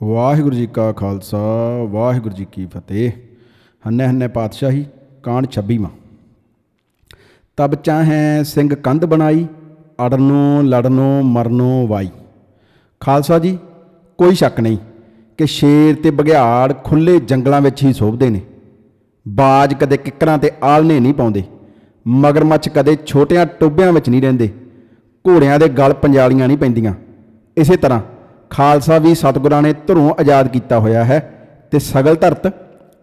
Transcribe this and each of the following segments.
ਵਾਹਿਗੁਰੂ ਜੀ ਕਾ ਖਾਲਸਾ, ਵਾਹਿਗੁਰੂ ਜੀ ਕੀ ਫਤਿਹ। ਹੰਨੇ ਹੰਨੇ ਪਾਤਸ਼ਾਹੀ ਕਾਂਡ 26ਵਾਂ ਤਬ ਚਾਹੈ ਸਿੰਘ ਕੰਧ ਬਣਾਈ, ਅੜਨੋਂ ਲੜਨੋਂ ਮਰਨੋਂ ਵਾਈ। ਖਾਲਸਾ ਜੀ, ਕੋਈ ਸ਼ੱਕ ਨਹੀਂ ਕਿ ਸ਼ੇਰ ਤੇ ਬਘਿਆੜ ਖੁੱਲੇ ਜੰਗਲਾਂ ਵਿੱਚ ਹੀ ਸੋਭਦੇ ਨੇ। ਬਾਜ ਕਦੇ ਕਿੱਕਰਾਂ ਤੇ ਆਲਣੇ ਨਹੀਂ ਪਾਉਂਦੇ, ਮਗਰਮੱਛ ਕਦੇ ਛੋਟਿਆਂ ਟੋਬਿਆਂ ਵਿੱਚ ਨਹੀਂ ਰਹਿੰਦੇ, ਘੋੜਿਆਂ ਦੇ ਗਲ ਪੰਜਾਲੀਆਂ ਨਹੀਂ ਪੈਂਦੀਆਂ। ਇਸੇ ਤਰ੍ਹਾਂ ਖਾਲਸਾ ਵੀ ਸਤਿਗੁਰਾਂ ਨੇ ਧਰੋਂ ਆਜ਼ਾਦ ਕੀਤਾ ਹੋਇਆ ਹੈ ਤੇ ਸਗਲ ਧਰਤ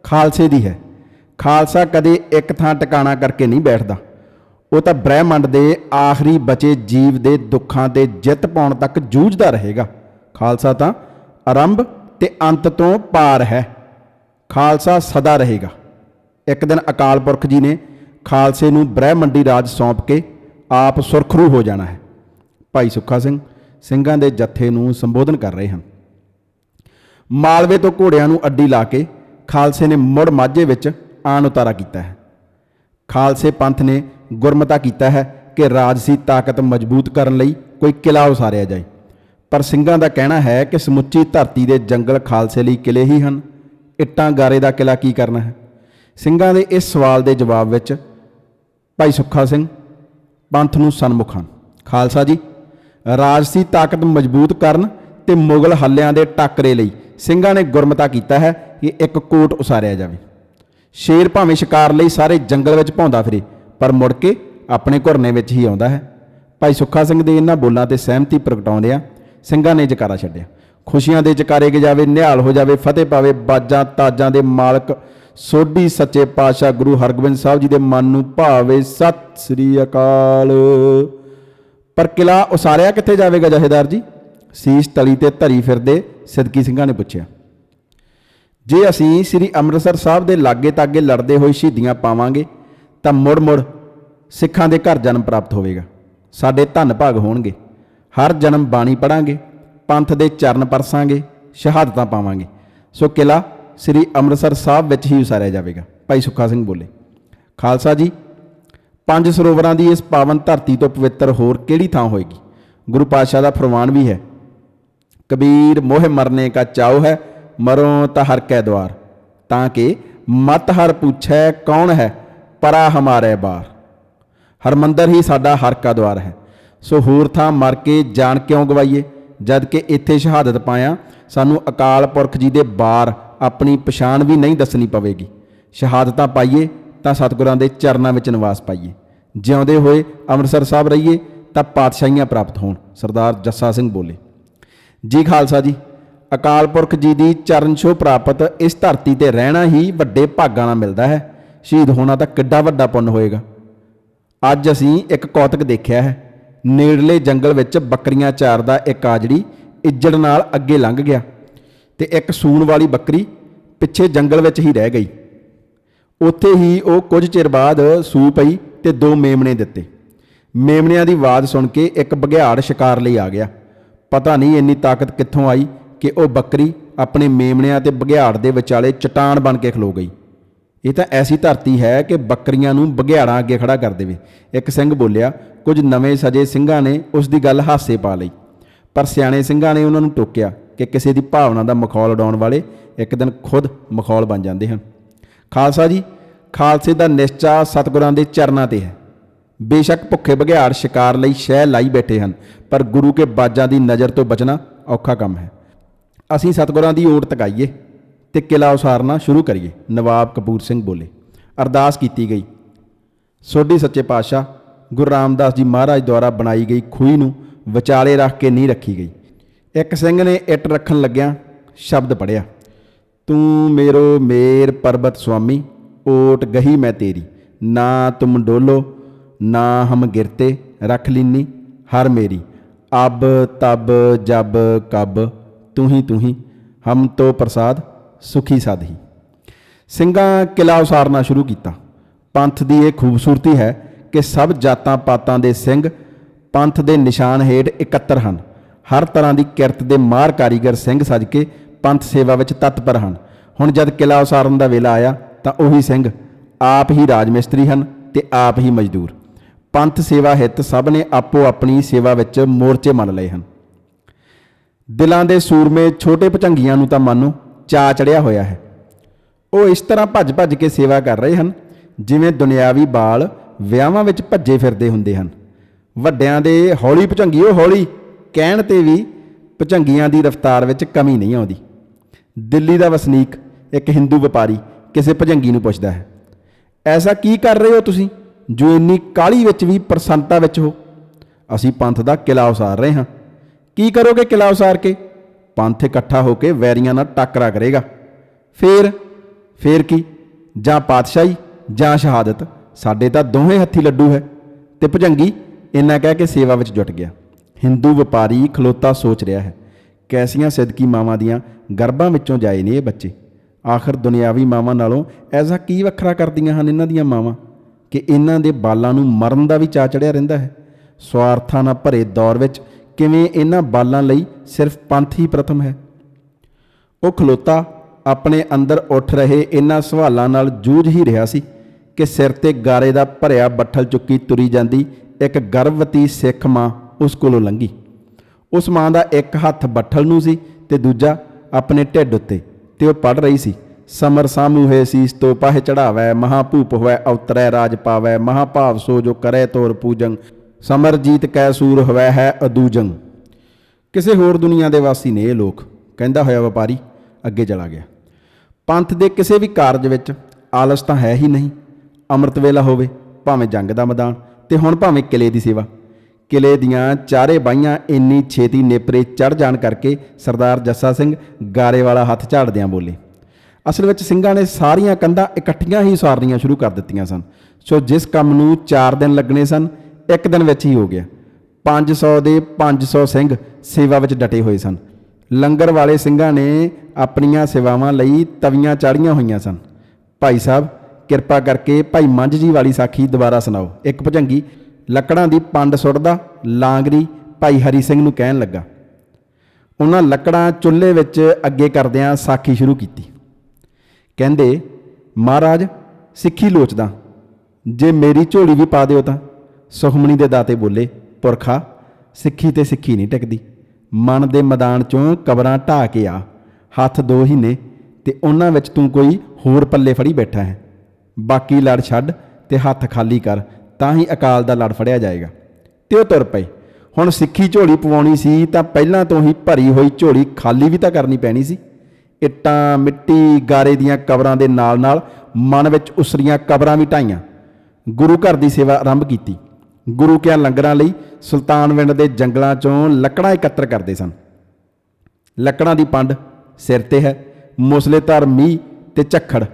ਖਾਲਸੇ ਦੀ ਹੈ। ਖਾਲਸਾ ਕਦੇ ਇੱਕ ਥਾਂ ਟਿਕਾਣਾ ਕਰਕੇ ਨਹੀਂ ਬੈਠਦਾ। ਉਹ ਤਾਂ ਬ੍ਰਹਿਮੰਡ ਦੇ ਆਖਰੀ ਬਚੇ ਜੀਵ ਦੇ ਦੁੱਖਾਂ ਤੇ ਜਿੱਤ ਪਾਉਣ ਤੱਕ ਜੂਝਦਾ ਰਹੇਗਾ। ਖਾਲਸਾ ਤਾਂ ਆਰੰਭ ਤੇ ਅੰਤ ਤੋਂ ਪਾਰ ਹੈ। ਖਾਲਸਾ ਸਦਾ ਰਹੇਗਾ। ਇੱਕ ਦਿਨ ਅਕਾਲ ਪੁਰਖ ਜੀ ਨੇ ਖਾਲਸੇ ਨੂੰ ਬ੍ਰਹਿਮੰਡੀ ਰਾਜ ਸੌਂਪ ਕੇ ਆਪ ਸੁਰਖਰੂ ਹੋ ਜਾਣਾ ਹੈ। ਭਾਈ ਸੁੱਖਾ ਸਿੰਘ ਸਿੰਘਾਂ ਦੇ ਜੱਥੇ ਨੂੰ ਸੰਬੋਧਨ ਕਰ ਰਹੇ ਹਨ। ਮਾਲਵੇ ਤੋਂ ਘੋੜਿਆਂ ਨੂੰ ਅੱਡੀ ਲਾ ਕੇ ਖਾਲਸੇ ਨੇ ਮੁੜ ਮਾਝੇ ਵਿੱਚ ਆਣ ਉਤਾਰਾ ਕੀਤਾ ਹੈ। ਖਾਲਸੇ ਪੰਥ ਨੇ ਗੁਰਮਤਾ ਕੀਤਾ ਹੈ ਕਿ ਰਾਜਸੀ ਤਾਕਤ ਮਜ਼ਬੂਤ ਕਰਨ ਲਈ ਕੋਈ ਕਿਲਾ ਉਸਾਰਿਆ ਜਾਏ। ਪਰ ਸਿੰਘਾਂ ਦਾ ਕਹਿਣਾ ਹੈ ਕਿ ਸਮੁੱਚੀ ਧਰਤੀ ਦੇ ਜੰਗਲ ਖਾਲਸੇ ਲਈ ਕਿਲੇ ਹੀ ਹਨ। ਇੱਟਾਂ ਗਾਰੇ ਦਾ ਕਿਲਾ ਕੀ ਕਰਨਾ ਹੈ? ਸਿੰਘਾਂ ਦੇ ਇਸ ਸਵਾਲ ਦੇ ਜਵਾਬ ਵਿੱਚ ਭਾਈ ਸੁੱਖਾ ਸਿੰਘ ਪੰਥ ਨੂੰ ਸਨਮੁਖ ਹਨ। ਖਾਲਸਾ ਜੀ ਰਾਜਸੀ ਤਾਕਤ ਮਜ਼ਬੂਤ ਕਰਨ ਤੇ ਮੁਗਲ ਹੱਲਿਆਂ ਦੇ ਟੱਕਰੇ ਲਈ ਸਿੰਘਾਂ ਨੇ ਗੁਰਮਤਾ ਕੀਤਾ ਹੈ ਕਿ ਇੱਕ ਕੋਟ ਉਸਾਰਿਆ ਜਾਵੇ। ਸ਼ੇਰ ਭਾਵੇਂ ਸ਼ਿਕਾਰ ਲਈ ਸਾਰੇ ਜੰਗਲ ਵਿੱਚ ਭੌਂਦਾ ਫਿਰੇ, ਪਰ ਮੁੜ ਕੇ ਆਪਣੇ ਘੁਰਨੇ ਵਿੱਚ ਹੀ ਆਉਂਦਾ ਹੈ। ਭਾਈ ਸੁੱਖਾ ਸਿੰਘ ਦੇ ਇਹਨਾਂ ਬੋਲਾਂ ਤੇ ਸਹਿਮਤੀ ਪ੍ਰਗਟਾਉਂਦਿਆਂ ਸਿੰਘਾਂ ਨੇ ਜਕਾਰਾ ਛੱਡਿਆ। ਖੁਸ਼ੀਆਂ ਦੇ ਜਕਾਰੇ ਗੇ ਜਾਵੇ, ਨਿਹਾਲ ਹੋ ਜਾਵੇ, ਫਤਿਹ ਪਾਵੇ, ਬਾਜਾਂ ਤਾਜਾਂ ਦੇ ਮਾਲਕ ਸੋਢੀ ਸੱਚੇ ਪਾਤਸ਼ਾਹ ਗੁਰੂ ਹਰਗੋਬਿੰਦ ਸਾਹਿਬ ਜੀ ਦੇ ਮਨ ਨੂੰ ਭਾਵੇ, ਸਤਿ ਸ੍ਰੀ ਅਕਾਲ। ਪਰ ਕਿਲਾ ਉਸਾਰਿਆ ਕਿੱਥੇ ਜਾਵੇਗਾ ਜਹੇਦਾਰ ਜੀ? ਸੀਸ ਤਲੀ ਤੇ ਧਰੀ ਫਿਰਦੇ ਸਿੱਧਕੀ ਸਿੰਘਾਂ ਨੇ ਪੁੱਛਿਆ। ਜੇ ਅਸੀਂ ਸ੍ਰੀ ਅੰਮ੍ਰਿਤਸਰ ਸਾਹਿਬ ਦੇ ਲਾਗੇ ਤਾਗੇ ਲੜਦੇ ਹੋਏ ਸ਼ਹੀਦੀਆਂ ਪਾਵਾਂਗੇ, ਤਾਂ ਮੁੜ-ਮੁੜ ਸਿੱਖਾਂ ਦੇ ਘਰ ਜਨਮ ਪ੍ਰਾਪਤ ਹੋਵੇਗਾ। ਸਾਡੇ ਧੰਨ ਭਾਗ ਹੋਣਗੇ। ਹਰ ਜਨਮ ਬਾਣੀ ਪੜਾਂਗੇ, ਪੰਥ ਦੇ ਚਰਨ ਪਰਸਾਂਗੇ, ਸ਼ਹਾਦਤਾਂ ਪਾਵਾਂਗੇ। ਸੋ ਕਿਲਾ ਸ੍ਰੀ ਅੰਮ੍ਰਿਤਸਰ ਸਾਹਿਬ ਵਿੱਚ ਹੀ ਉਸਾਰਿਆ ਜਾਵੇਗਾ। ਭਾਈ ਸੁੱਖਾ ਸਿੰਘ ਬੋਲੇ। ਖਾਲਸਾ ਜੀ ਪੰਜ ਸਰੋਵਰਾਂ ਦੀ ਇਸ ਪਾਵਨ ਧਰਤੀ ਤੋਂ ਪਵਿੱਤਰ ਹੋਰ ਕਿਹੜੀ ਥਾਂ ਹੋਏਗੀ? ਗੁਰੂ ਪਾਤਸ਼ਾਹ ਦਾ ਫਰਮਾਨ ਵੀ ਹੈ, ਕਬੀਰ ਮੋਹ ਮਰਨੇ ਕਾ ਚਾਉ ਹੈ, ਮਰੋ ਤਾਂ ਹਰ ਕੈ ਦਵਾਰ। ਤਾਂ ਕਿ ਮਤ ਹਰ ਪੁੱਛੈ ਕੌਣ ਹੈ, ਪਰਾ ਹਮਾਰੇ ਬਾਰ। ਹਰਮੰਦਰ ਹੀ ਸਾਡਾ ਹਰ ਕਾ ਦਵਾਰ ਹੈ। ਸੋ ਹੋਰ ਥਾਂ ਮਰ ਕੇ ਜਾਨ ਕਿਉਂ ਗਵਾਈਏ? ਜਦ ਕਿ ਇੱਥੇ ਸ਼ਹਾਦਤ ਪਾਇਆ, ਸਾਨੂੰ ਅਕਾਲ ਪੁਰਖ ਜੀ ਦੇ ਬਾਰ ਆਪਣੀ ਪਛਾਣ ਵੀ ਨਹੀਂ ਦੱਸਣੀ ਪਵੇਗੀ। ਸ਼ਹਾਦਤਾਂ ਪਾਈਏ ਤਾਂ ਸਤਿਗੁਰਾਂ ਦੇ ਚਰਨਾਂ ਵਿੱਚ ਨਿਵਾਸ ਪਾਈਏ। ਜਿਉਂਦੇ ਹੋਏ ਅੰਮ੍ਰਿਤਸਰ ਸਾਹਿਬ ਰਹੀਏ, ਤਾਂ ਪਾਤਸ਼ਾਹੀਆਂ ਪ੍ਰਾਪਤ ਹੋਣ। ਸਰਦਾਰ ਜੱਸਾ ਸਿੰਘ ਬੋਲੇ। ਜੀ ਖਾਲਸਾ ਜੀ, ਅਕਾਲ ਪੁਰਖ ਜੀ ਦੀ ਚਰਨ ਛੋਹ ਪ੍ਰਾਪਤ ਇਸ ਧਰਤੀ ਤੇ ਰਹਿਣਾ ਹੀ ਵੱਡੇ ਭਾਗਾਂ ਨਾਲ ਮਿਲਦਾ ਹੈ। ਸ਼ਹੀਦ ਹੋਣਾ ਤਾਂ ਕਿੱਡਾ ਵੱਡਾ ਪੁੰਨ ਹੋਏਗਾ। ਅੱਜ ਅਸੀਂ ਇੱਕ ਕੌਤਕ ਦੇਖਿਆ ਹੈ। ਨੇੜਲੇ ਜੰਗਲ ਵਿੱਚ ਬੱਕਰੀਆਂ ਚਾਰਦਾ ਇੱਕ ਆਜੜੀ ਇੱਜੜ ਨਾਲ ਅੱਗੇ ਲੰਘ ਗਿਆ ਤੇ ਇੱਕ ਸੂਣ ਵਾਲੀ ਬੱਕਰੀ ਪਿੱਛੇ ਜੰਗਲ ਵਿੱਚ ਹੀ ਰਹਿ ਗਈ। ਉੱਥੇ ਹੀ ਉਹ ਕੁਝ ਚਿਰ ਬਾਅਦ ਸੂ ਪਈ ਤੇ ਦੋ ਮੇਮਣੇ ਦਿੱਤੇ। ਮੇਮਣਿਆਂ ਦੀ ਆਵਾਜ਼ ਸੁਣ ਕੇ ਇੱਕ ਬਘਿਆੜ ਸ਼ਿਕਾਰ ਲਈ ਆ ਗਿਆ। ਪਤਾ ਨਹੀਂ ਇੰਨੀ ਤਾਕਤ ਕਿੱਥੋਂ ਆਈ ਕਿ ਉਹ ਬੱਕਰੀ ਆਪਣੇ ਮੇਮਣਿਆਂ ਤੇ ਬਘਿਆੜ ਦੇ ਵਿਚਾਲੇ ਚਟਾਨ ਬਣ ਕੇ ਖਲੋ ਗਈ। ਇਹ ਤਾਂ ਐਸੀ ਧਰਤੀ ਹੈ ਕਿ ਬੱਕਰੀਆਂ ਨੂੰ ਬਘਿਆੜਾਂ ਅੱਗੇ ਖੜਾ ਕਰ ਦੇਵੇ। ਇੱਕ ਸਿੰਘ ਬੋਲਿਆ, ਕੁਝ ਨਵੇਂ ਸਜੇ ਸਿੰਘਾਂ ਨੇ ਉਸ ਦੀ ਗੱਲ ਹਾਸੇ ਪਾ ਲਈ। ਪਰ ਸਿਆਣੇ ਸਿੰਘਾਂ ਨੇ ਉਹਨਾਂ ਨੂੰ ਟੋਕਿਆ ਕਿ ਕਿਸੇ ਦੀ ਭਾਵਨਾ ਦਾ ਮਖੌਲ ਉਡਾਉਣ ਵਾਲੇ ਇੱਕ ਦਿਨ ਖੁਦ ਮਖੌਲ ਬਣ ਜਾਂਦੇ ਹਨ। ਖਾਲਸਾ ਜੀ, ਖਾਲਸੇ ਦਾ ਨਿਸ਼ਚਾ ਸਤਿਗੁਰਾਂ ਦੇ ਚਰਨਾਂ ਤੇ ਹੈ। ਬੇਸ਼ੱਕ ਭੁੱਖੇ ਬਘਿਆੜ ਸ਼ਿਕਾਰ ਲਈ ਸ਼ਹਿ ਲਾਈ ਬੈਠੇ ਹਨ, ਪਰ ਗੁਰੂ ਕੇ ਬਾਜਾਂ ਦੀ ਨਜ਼ਰ ਤੋਂ ਬਚਣਾ ਔਖਾ ਕੰਮ ਹੈ। ਅਸੀਂ ਸਤਿਗੁਰਾਂ ਦੀ ਓਟ ਤਕਾਈਏ ਤੇ ਕਿਲਾ ਉਸਾਰਨਾ ਸ਼ੁਰੂ ਕਰੀਏ, ਨਵਾਬ ਕਪੂਰ ਸਿੰਘ ਬੋਲੇ। ਅਰਦਾਸ ਕੀਤੀ ਗਈ। ਸੋਢੀ ਸੱਚੇ ਪਾਤਸ਼ਾਹ ਗੁਰੂ ਰਾਮਦਾਸ ਜੀ ਮਹਾਰਾਜ ਦੁਆਰਾ ਬਣਾਈ ਗਈ ਖੂਹੀ ਨੂੰ ਵਿਚਾਲੇ ਰੱਖ ਕੇ ਨਹੀਂ ਰੱਖੀ ਗਈ। ਇੱਕ ਸਿੰਘ ਨੇ ਇੱਟ ਰੱਖਣ ਲੱਗਿਆ ਸ਼ਬਦ ਪੜਿਆ ਤੂੰ ਮੇਰੋ ਮੇਰ ਪਰਬਤ ਸੁਆਮੀ, ਓਟ ਗਹੀ ਮੈਂ ਤੇਰੀ। ਨਾ ਤੁਮ ਡੋਲੋ, ਨਾ ਹਮ ਗਿਰਤੇ, ਰਖ ਲੀਨੀ ਹਰ ਮੇਰੀ। ਅਬ, ਤਬ, ਜਬ, ਕਬ, ਤੂੰ ਹੀ ਤੂੰ ਹੀ, ਹਮ ਤੋ ਪ੍ਰਸਾਦ, ਸੁਖੀ ਸਾਧੀ ਸਿੰਘਾਂ ਕਿਲਾ ਉਸਾਰਨਾ ਸ਼ੁਰੂ ਕੀਤਾ। ਪੰਥ ਦੀ ਇਹ ਖੂਬਸੂਰਤੀ ਹੈ ਕਿ ਸਭ ਜਾਤਾਂ ਪਾਤਾਂ ਦੇ ਸਿੰਘ ਪੰਥ ਦੇ ਨਿਸ਼ਾਨ ਹੇਠ ਇਕੱਤਰ ਹਨ। ਹਰ ਤਰ੍ਹਾਂ ਦੀ ਕਿਰਤ ਦੇ ਮਾਹਰ ਕਾਰੀਗਰ ਸਿੰਘ ਸੱਜ ਕੇ ਪੰਥ ਸੇਵਾ ਵਿੱਚ ਤਤਪਰ ਹਨ। ਹੁਣ ਜਦ ਕਿਲਾ ਉਸਾਰਨ ਦਾ ਵੇਲਾ ਆਇਆ, ਤਾਂ ਉਹੀ ਸਿੰਘ ਆਪ ਹੀ ਰਾਜ ਮਿਸਤਰੀ ਹਨ ਤੇ ਆਪ ਹੀ ਮਜ਼ਦੂਰ। ਪੰਥ ਸੇਵਾ ਹਿੱਤ ਸਭ ਨੇ ਆਪੋ ਆਪਣੀ ਸੇਵਾ ਵਿੱਚ ਮੋਰਚੇ ਮੰਨ ਲਏ ਹਨ। ਦਿਲਾਂ ਦੇ ਸੂਰਮੇ ਛੋਟੇ ਭਚੰਗੀਆਂ ਨੂੰ ਤਾਂ ਮੰਨੋ ਚਾ ਚੜਿਆ ਹੋਇਆ ਹੈ। ਉਹ ਇਸ ਤਰ੍ਹਾਂ ਭੱਜ-ਭੱਜ ਕੇ ਸੇਵਾ ਕਰ ਰਹੇ ਹਨ, ਜਿਵੇਂ ਦੁਨਿਆਵੀ ਬਾਲ ਵਿਆਹਾਂ ਵਿੱਚ ਭੱਜੇ ਫਿਰਦੇ ਹੁੰਦੇ ਹਨ। ਵੱਡਿਆਂ ਦੇ ਹੌਲੀ ਭਚੰਗੀਓ ਹੌਲੀ, ਕਹਿਣ ਤੇ ਵੀ ਭਚੰਗੀਆਂ ਦੀ ਰਫ਼ਤਾਰ ਵਿੱਚ ਕਮੀ ਨਹੀਂ ਆਉਂਦੀ। ਦਿੱਲੀ ਦਾ ਵਸਨੀਕ, ਇੱਕ ਹਿੰਦੂ ਵਪਾਰੀ ਕਿਸੇ ਭਜੰਗੀ ਨੂੰ ਪੁੱਛਦਾ ਹੈ, ਐਸਾ ਕੀ ਕਰ ਰਹੇ ਹੋ ਤੁਸੀਂ, ਜੋ ਇੰਨੀ ਕਾਲੀ ਵਿੱਚ ਵੀ ਪ੍ਰਸੰਨਤਾ ਵਿੱਚ ਹੋ? ਅਸੀਂ ਪੰਥ ਦਾ ਕਿਲਾ ਉਸਾਰ ਰਹੇ ਹਾਂ। ਕੀ ਕਰੋਗੇ ਕਿਲਾ ਉਸਾਰ ਕੇ? ਪੰਥ ਇਕੱਠਾ ਹੋ ਕੇ ਵੈਰੀਆਂ ਨਾਲ ਟੱਕਰਾ ਕਰੇਗਾ। ਫੇਰ ਫੇਰ ਕੀ? ਜਾਂ ਪਾਤਸ਼ਾਹੀ, ਜਾਂ ਸ਼ਹਾਦਤ? ਸਾਡੇ ਤਾਂ ਦੋਹੇ ਹੱਥੀ ਲੱਡੂ ਹੈ। ਤੇ ਭਜੰਗੀ ਇੰਨਾ ਕਹਿ ਕੇ ਸੇਵਾ ਵਿੱਚ ਜੁਟ ਗਿਆ। ਹਿੰਦੂ ਵਪਾਰੀ ਖਲੋਤਾ ਸੋਚ ਰਿਹਾ ਹੈ, ਕੈਸੀਆਂ ਸਿਦਕੀ ਮਾਵਾਂ ਦੀਆਂ ਗਰਭਾਂ ਵਿੱਚੋਂ ਜਾਏ ਨੇ ਇਹ ਬੱਚੇ। ਆਖਰ ਦੁਨਿਆਵੀ ਮਾਵਾਂ ਨਾਲੋਂ ਐਸਾ ਕੀ ਵੱਖਰਾ ਕਰਦੀਆਂ ਹਨ ਇਹਨਾਂ ਦੀਆਂ ਮਾਵਾਂ? ਕਿ ਇਹਨਾਂ ਦੇ ਬਾਲਾਂ ਨੂੰ ਮਰਨ ਦਾ ਵੀ ਚਾ ਚੜਿਆ ਰਹਿੰਦਾ ਹੈ। ਸਵਾਰਥਾਂ ਨਾਲ ਭਰੇ ਦੌਰ ਵਿੱਚ ਕਿਵੇਂ ਇਹਨਾਂ ਬਾਲਾਂ ਲਈ ਸਿਰਫ ਪੰਥ ਹੀ ਪ੍ਰਥਮ ਹੈ? ਉਹ ਖਲੋਤਾ ਆਪਣੇ ਅੰਦਰ ਉੱਠ ਰਹੇ ਇਹਨਾਂ ਸਵਾਲਾਂ ਨਾਲ ਜੂਝ ਹੀ ਰਿਹਾ ਸੀ ਕਿ ਸਿਰ ਤੇ ਗਾਰੇ ਦਾ ਭਰਿਆ ਬੱਠਲ ਚੁੱਕੀ ਤੁਰੀ ਜਾਂਦੀ ਇੱਕ ਗਰਭਵਤੀ ਸਿੱਖ ਮਾਂ ਉਸ ਕੋਲੋਂ ਲੰਘੀ। ਉਸ ਮਾਂ ਦਾ ਇੱਕ ਹੱਥ ਬੱਠਲ ਨੂੰ ਸੀ ਤੇ ਦੂਜਾ ਆਪਣੇ ਢਿੱਡ ਉੱਤੇ। ਤੇ ਉਹ ਪੜ ਰਹੀ ਸੀ। ਸਮਰ ਸਾਮੂ ਹੈ ਸੀਸ ਤੋ ਪਾਹ ਚੜਾਵੈ ਮਹਾਭੂਪ ਹੋਵੈ, ਅਵਤਰੈ ਰਾਜ ਪਾਵੈ, ਮਹਾਭਾਵ ਸੋ ਜੋ ਕਰੈ ਤੋਰ ਪੂਜੰ, ਸਮਰ ਜੀਤ ਕੈ ਸੂਰ ਹੋਵੈ ਹੈ ਅਦੂਜੰ। ਕਿਸੇ ਹੋਰ ਦੁਨੀਆ ਦੇ ਵਾਸੀ ਨੇ ਇਹ ਲੋਕ, ਕਹਿੰਦਾ ਹੋਇਆ ਵਪਾਰੀ, ਅੱਗੇ ਚਲਾ ਗਿਆ। ਪੰਥ ਦੇ ਕਿਸੇ ਵੀ ਕਾਰਜ ਵਿੱਚ ਆਲਸ ਤਾਂ ਹੈ ਹੀ ਨਹੀਂ। ਅੰਮ੍ਰਿਤ ਵੇਲਾ ਹੋਵੇ, ਭਾਵੇਂ ਜੰਗ ਦਾ ਮੈਦਾਨ, ਤੇ ਹੁਣ ਭਾਵੇਂ ਕਿਲੇ ਦੀ ਸੇਵਾ। ਕਿਲੇ ਦੀਆਂ ਚਾਰੇ ਬਾਈਆਂ ਇੰਨੀ ਛੇਤੀ ਨੇਪਰੇ ਚੜ ਜਾਣ ਕਰਕੇ ਸਰਦਾਰ ਜੱਸਾ ਸਿੰਘ ਗਾਰੇ ਵਾਲਾ ਹੱਥ ਝਾੜਦਿਆਂ ਬੋਲੇ। ਅਸਲ ਵਿੱਚ ਸਿੰਘਾਂ ਨੇ ਸਾਰੀਆਂ ਕੰਧਾਂ ਇਕੱਠੀਆਂ ਹੀ ਉਸਾਰਨੀਆਂ ਸ਼ੁਰੂ ਕਰ ਦਿੱਤੀਆਂ ਸਨ। ਸੋ ਜਿਸ ਕੰਮ ਨੂੰ 4 ਦਿਨ ਲੱਗਣੇ ਸਨ, ਇੱਕ ਦਿਨ ਵਿੱਚ ਹੀ ਹੋ ਗਿਆ। 500 ਦੇ 500 ਸਿੰਘ ਸੇਵਾ ਵਿੱਚ ਡਟੇ ਹੋਏ ਸਨ। ਲੰਗਰ ਵਾਲੇ ਸਿੰਘਾਂ ਨੇ ਆਪਣੀਆਂ ਸੇਵਾਵਾਂ ਲਈ ਤਵੀਆਂ ਚਾੜੀਆਂ ਹੋਈਆਂ ਸਨ। ਭਾਈ ਸਾਹਿਬ, ਕਿਰਪਾ ਕਰਕੇ ਭਾਈ ਮੰਝ ਜੀ ਵਾਲੀ ਸਾਖੀ ਦੁਬਾਰਾ ਸੁਣਾਓ। ਇੱਕ ਭਜੰਗੀ ਲੱਕੜਾਂ ਦੀ ਪੰਡ ਸੁੱਟਦਾ ਲਾਂਗਰੀ ਭਾਈ ਹਰੀ ਸਿੰਘ ਨੂੰ ਕਹਿਣ ਲੱਗਾ। ਉਹਨਾਂ ਲੱਕੜਾਂ ਚੁੱਲ੍ਹੇ ਵਿੱਚ ਅੱਗੇ ਕਰਦਿਆਂ ਸਾਖੀ ਸ਼ੁਰੂ ਕੀਤੀ। ਕਹਿੰਦੇ, ਮਹਾਰਾਜ, ਸਿੱਖੀ ਲੋਚਦਾ। ਜੇ ਮੇਰੀ ਝੋਲੀ ਵੀ ਪਾ ਦਿਓ ਤਾਂ? ਸੁਖਮਣੀ ਦੇ ਦਾਤੇ ਬੋਲੇ, ਪੁਰਖਾ, ਸਿੱਖੀ ਤੇ ਸਿੱਖੀ ਨਹੀਂ ਟਿਕਦੀ। ਮਨ ਦੇ ਮੈਦਾਨ ਚੋਂ ਕਬਰਾਂ ਢਾ ਕੇ ਆ। ਹੱਥ ਦੋ ਹੀ ਨੇ ਤੇ ਉਹਨਾਂ ਵਿੱਚ ਤੂੰ ਕੋਈ ਹੋਰ ਪੱਲੇ ਫੜੀ ਬੈਠਾ ਹੈ। ਬਾਕੀ ਲੜ ਛੱਡ ਤੇ ਹੱਥ ਖਾਲੀ ਕਰ। ਤਾਂ ਹੀ ਅਕਾਲ ਦਾ ਲੜ ਫੜਿਆ ਜਾਏਗਾ। ਤੇ ਉਹ ਤੁਰ ਪਏ। ਹੁਣ ਸਿੱਖੀ ਝੋਲੀ ਪਵਾਉਣੀ ਸੀ ਤਾਂ ਪਹਿਲਾਂ ਤੋਂ ਹੀ ਭਰੀ ਹੋਈ ਝੋਲੀ ਖਾਲੀ ਵੀ ਤਾਂ ਕਰਨੀ ਪੈਣੀ ਸੀ। ਇੱਟਾਂ, ਮਿੱਟੀ, ਗਾਰੇ ਦੀਆਂ ਕਬਰਾਂ ਦੇ ਨਾਲ-ਨਾਲ ਮਨ ਵਿੱਚ ਉਸਰੀਆਂ ਕਬਰਾਂ ਵੀ ਢਾਈਆਂ। ਗੁਰੂ ਘਰ ਦੀ ਸੇਵਾ ਆਰੰਭ ਕੀਤੀ। ਗੁਰੂ ਕਿਆ ਲੰਗਰਾਂ ਲਈ ਸੁਲਤਾਨਵਿੰਡ ਦੇ ਜੰਗਲਾਂ ਚੋਂ ਲੱਕੜਾਂ ਇਕੱਤਰ ਕਰਦੇ ਸਨ। ਲੱਕੜਾਂ ਦੀ ਪੰਡ ਸਿਰ ਤੇ ਹੈ ਮੁਸਲੇਧਾਰ ਮੀਂਹ ਤੇ ਝੱਖੜ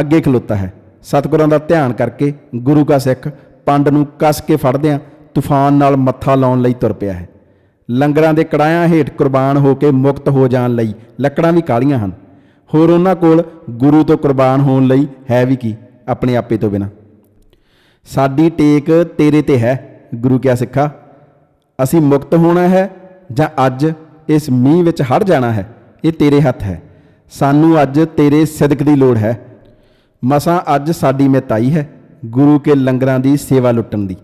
ਅੱਗੇ ਖਲੋਤਾ ਹੈ। ਸਤਿਗੁਰਾਂ ਦਾ ਧਿਆਨ ਕਰਕੇ ਗੁਰੂ ਕਾ ਸਿੱਖ ਪੰਡ ਨੂੰ ਕੱਸ ਕੇ ਫੜਦਿਆਂ ਤੂਫਾਨ ਨਾਲ ਮੱਥਾ ਲਾਉਣ ਲਈ ਤੁਰ ਪਿਆ ਹੈ। ਲੰਗਰਾਂ ਦੇ ਕੜਾਇਆਂ ਹੇਠ ਕੁਰਬਾਨ ਹੋ ਕੇ ਮੁਕਤ ਹੋ ਜਾਣ ਲਈ ਲੱਕੜਾਂ ਵੀ ਕਾਲੀਆਂ ਹਨ। ਹੋਰ ਉਹਨਾਂ ਕੋਲ ਗੁਰੂ ਤੋਂ ਕੁਰਬਾਨ ਹੋਣ ਲਈ ਹੈ ਵੀ ਕੀ ਆਪਣੇ ਆਪੇ ਤੋਂ ਬਿਨਾ। ਸਾਡੀ ਟੇਕ ਤੇਰੇ ਤੇ ਹੈ, ਗੁਰੂ ਕਿਆ ਸਿੱਖਾ। ਅਸੀਂ ਮੁਕਤ ਹੋਣਾ ਹੈ ਜਾਂ ਅੱਜ ਇਸ ਮੀਂਹ ਵਿੱਚ ਹੜ ਜਾਣਾ ਹੈ, ਇਹ ਤੇਰੇ ਹੱਥ ਹੈ। ਸਾਨੂੰ ਅੱਜ ਤੇਰੇ ਸਦਕ ਦੀ ਲੋੜ ਹੈ। ਮਸਾਂ ਅੱਜ ਸਾਡੀ ਮਿਤਾਈ ਹੈ ਗੁਰੂ ਕੇ ਲੰਗਰਾਂ ਦੀ ਸੇਵਾ ਲੁੱਟਣ ਦੀ।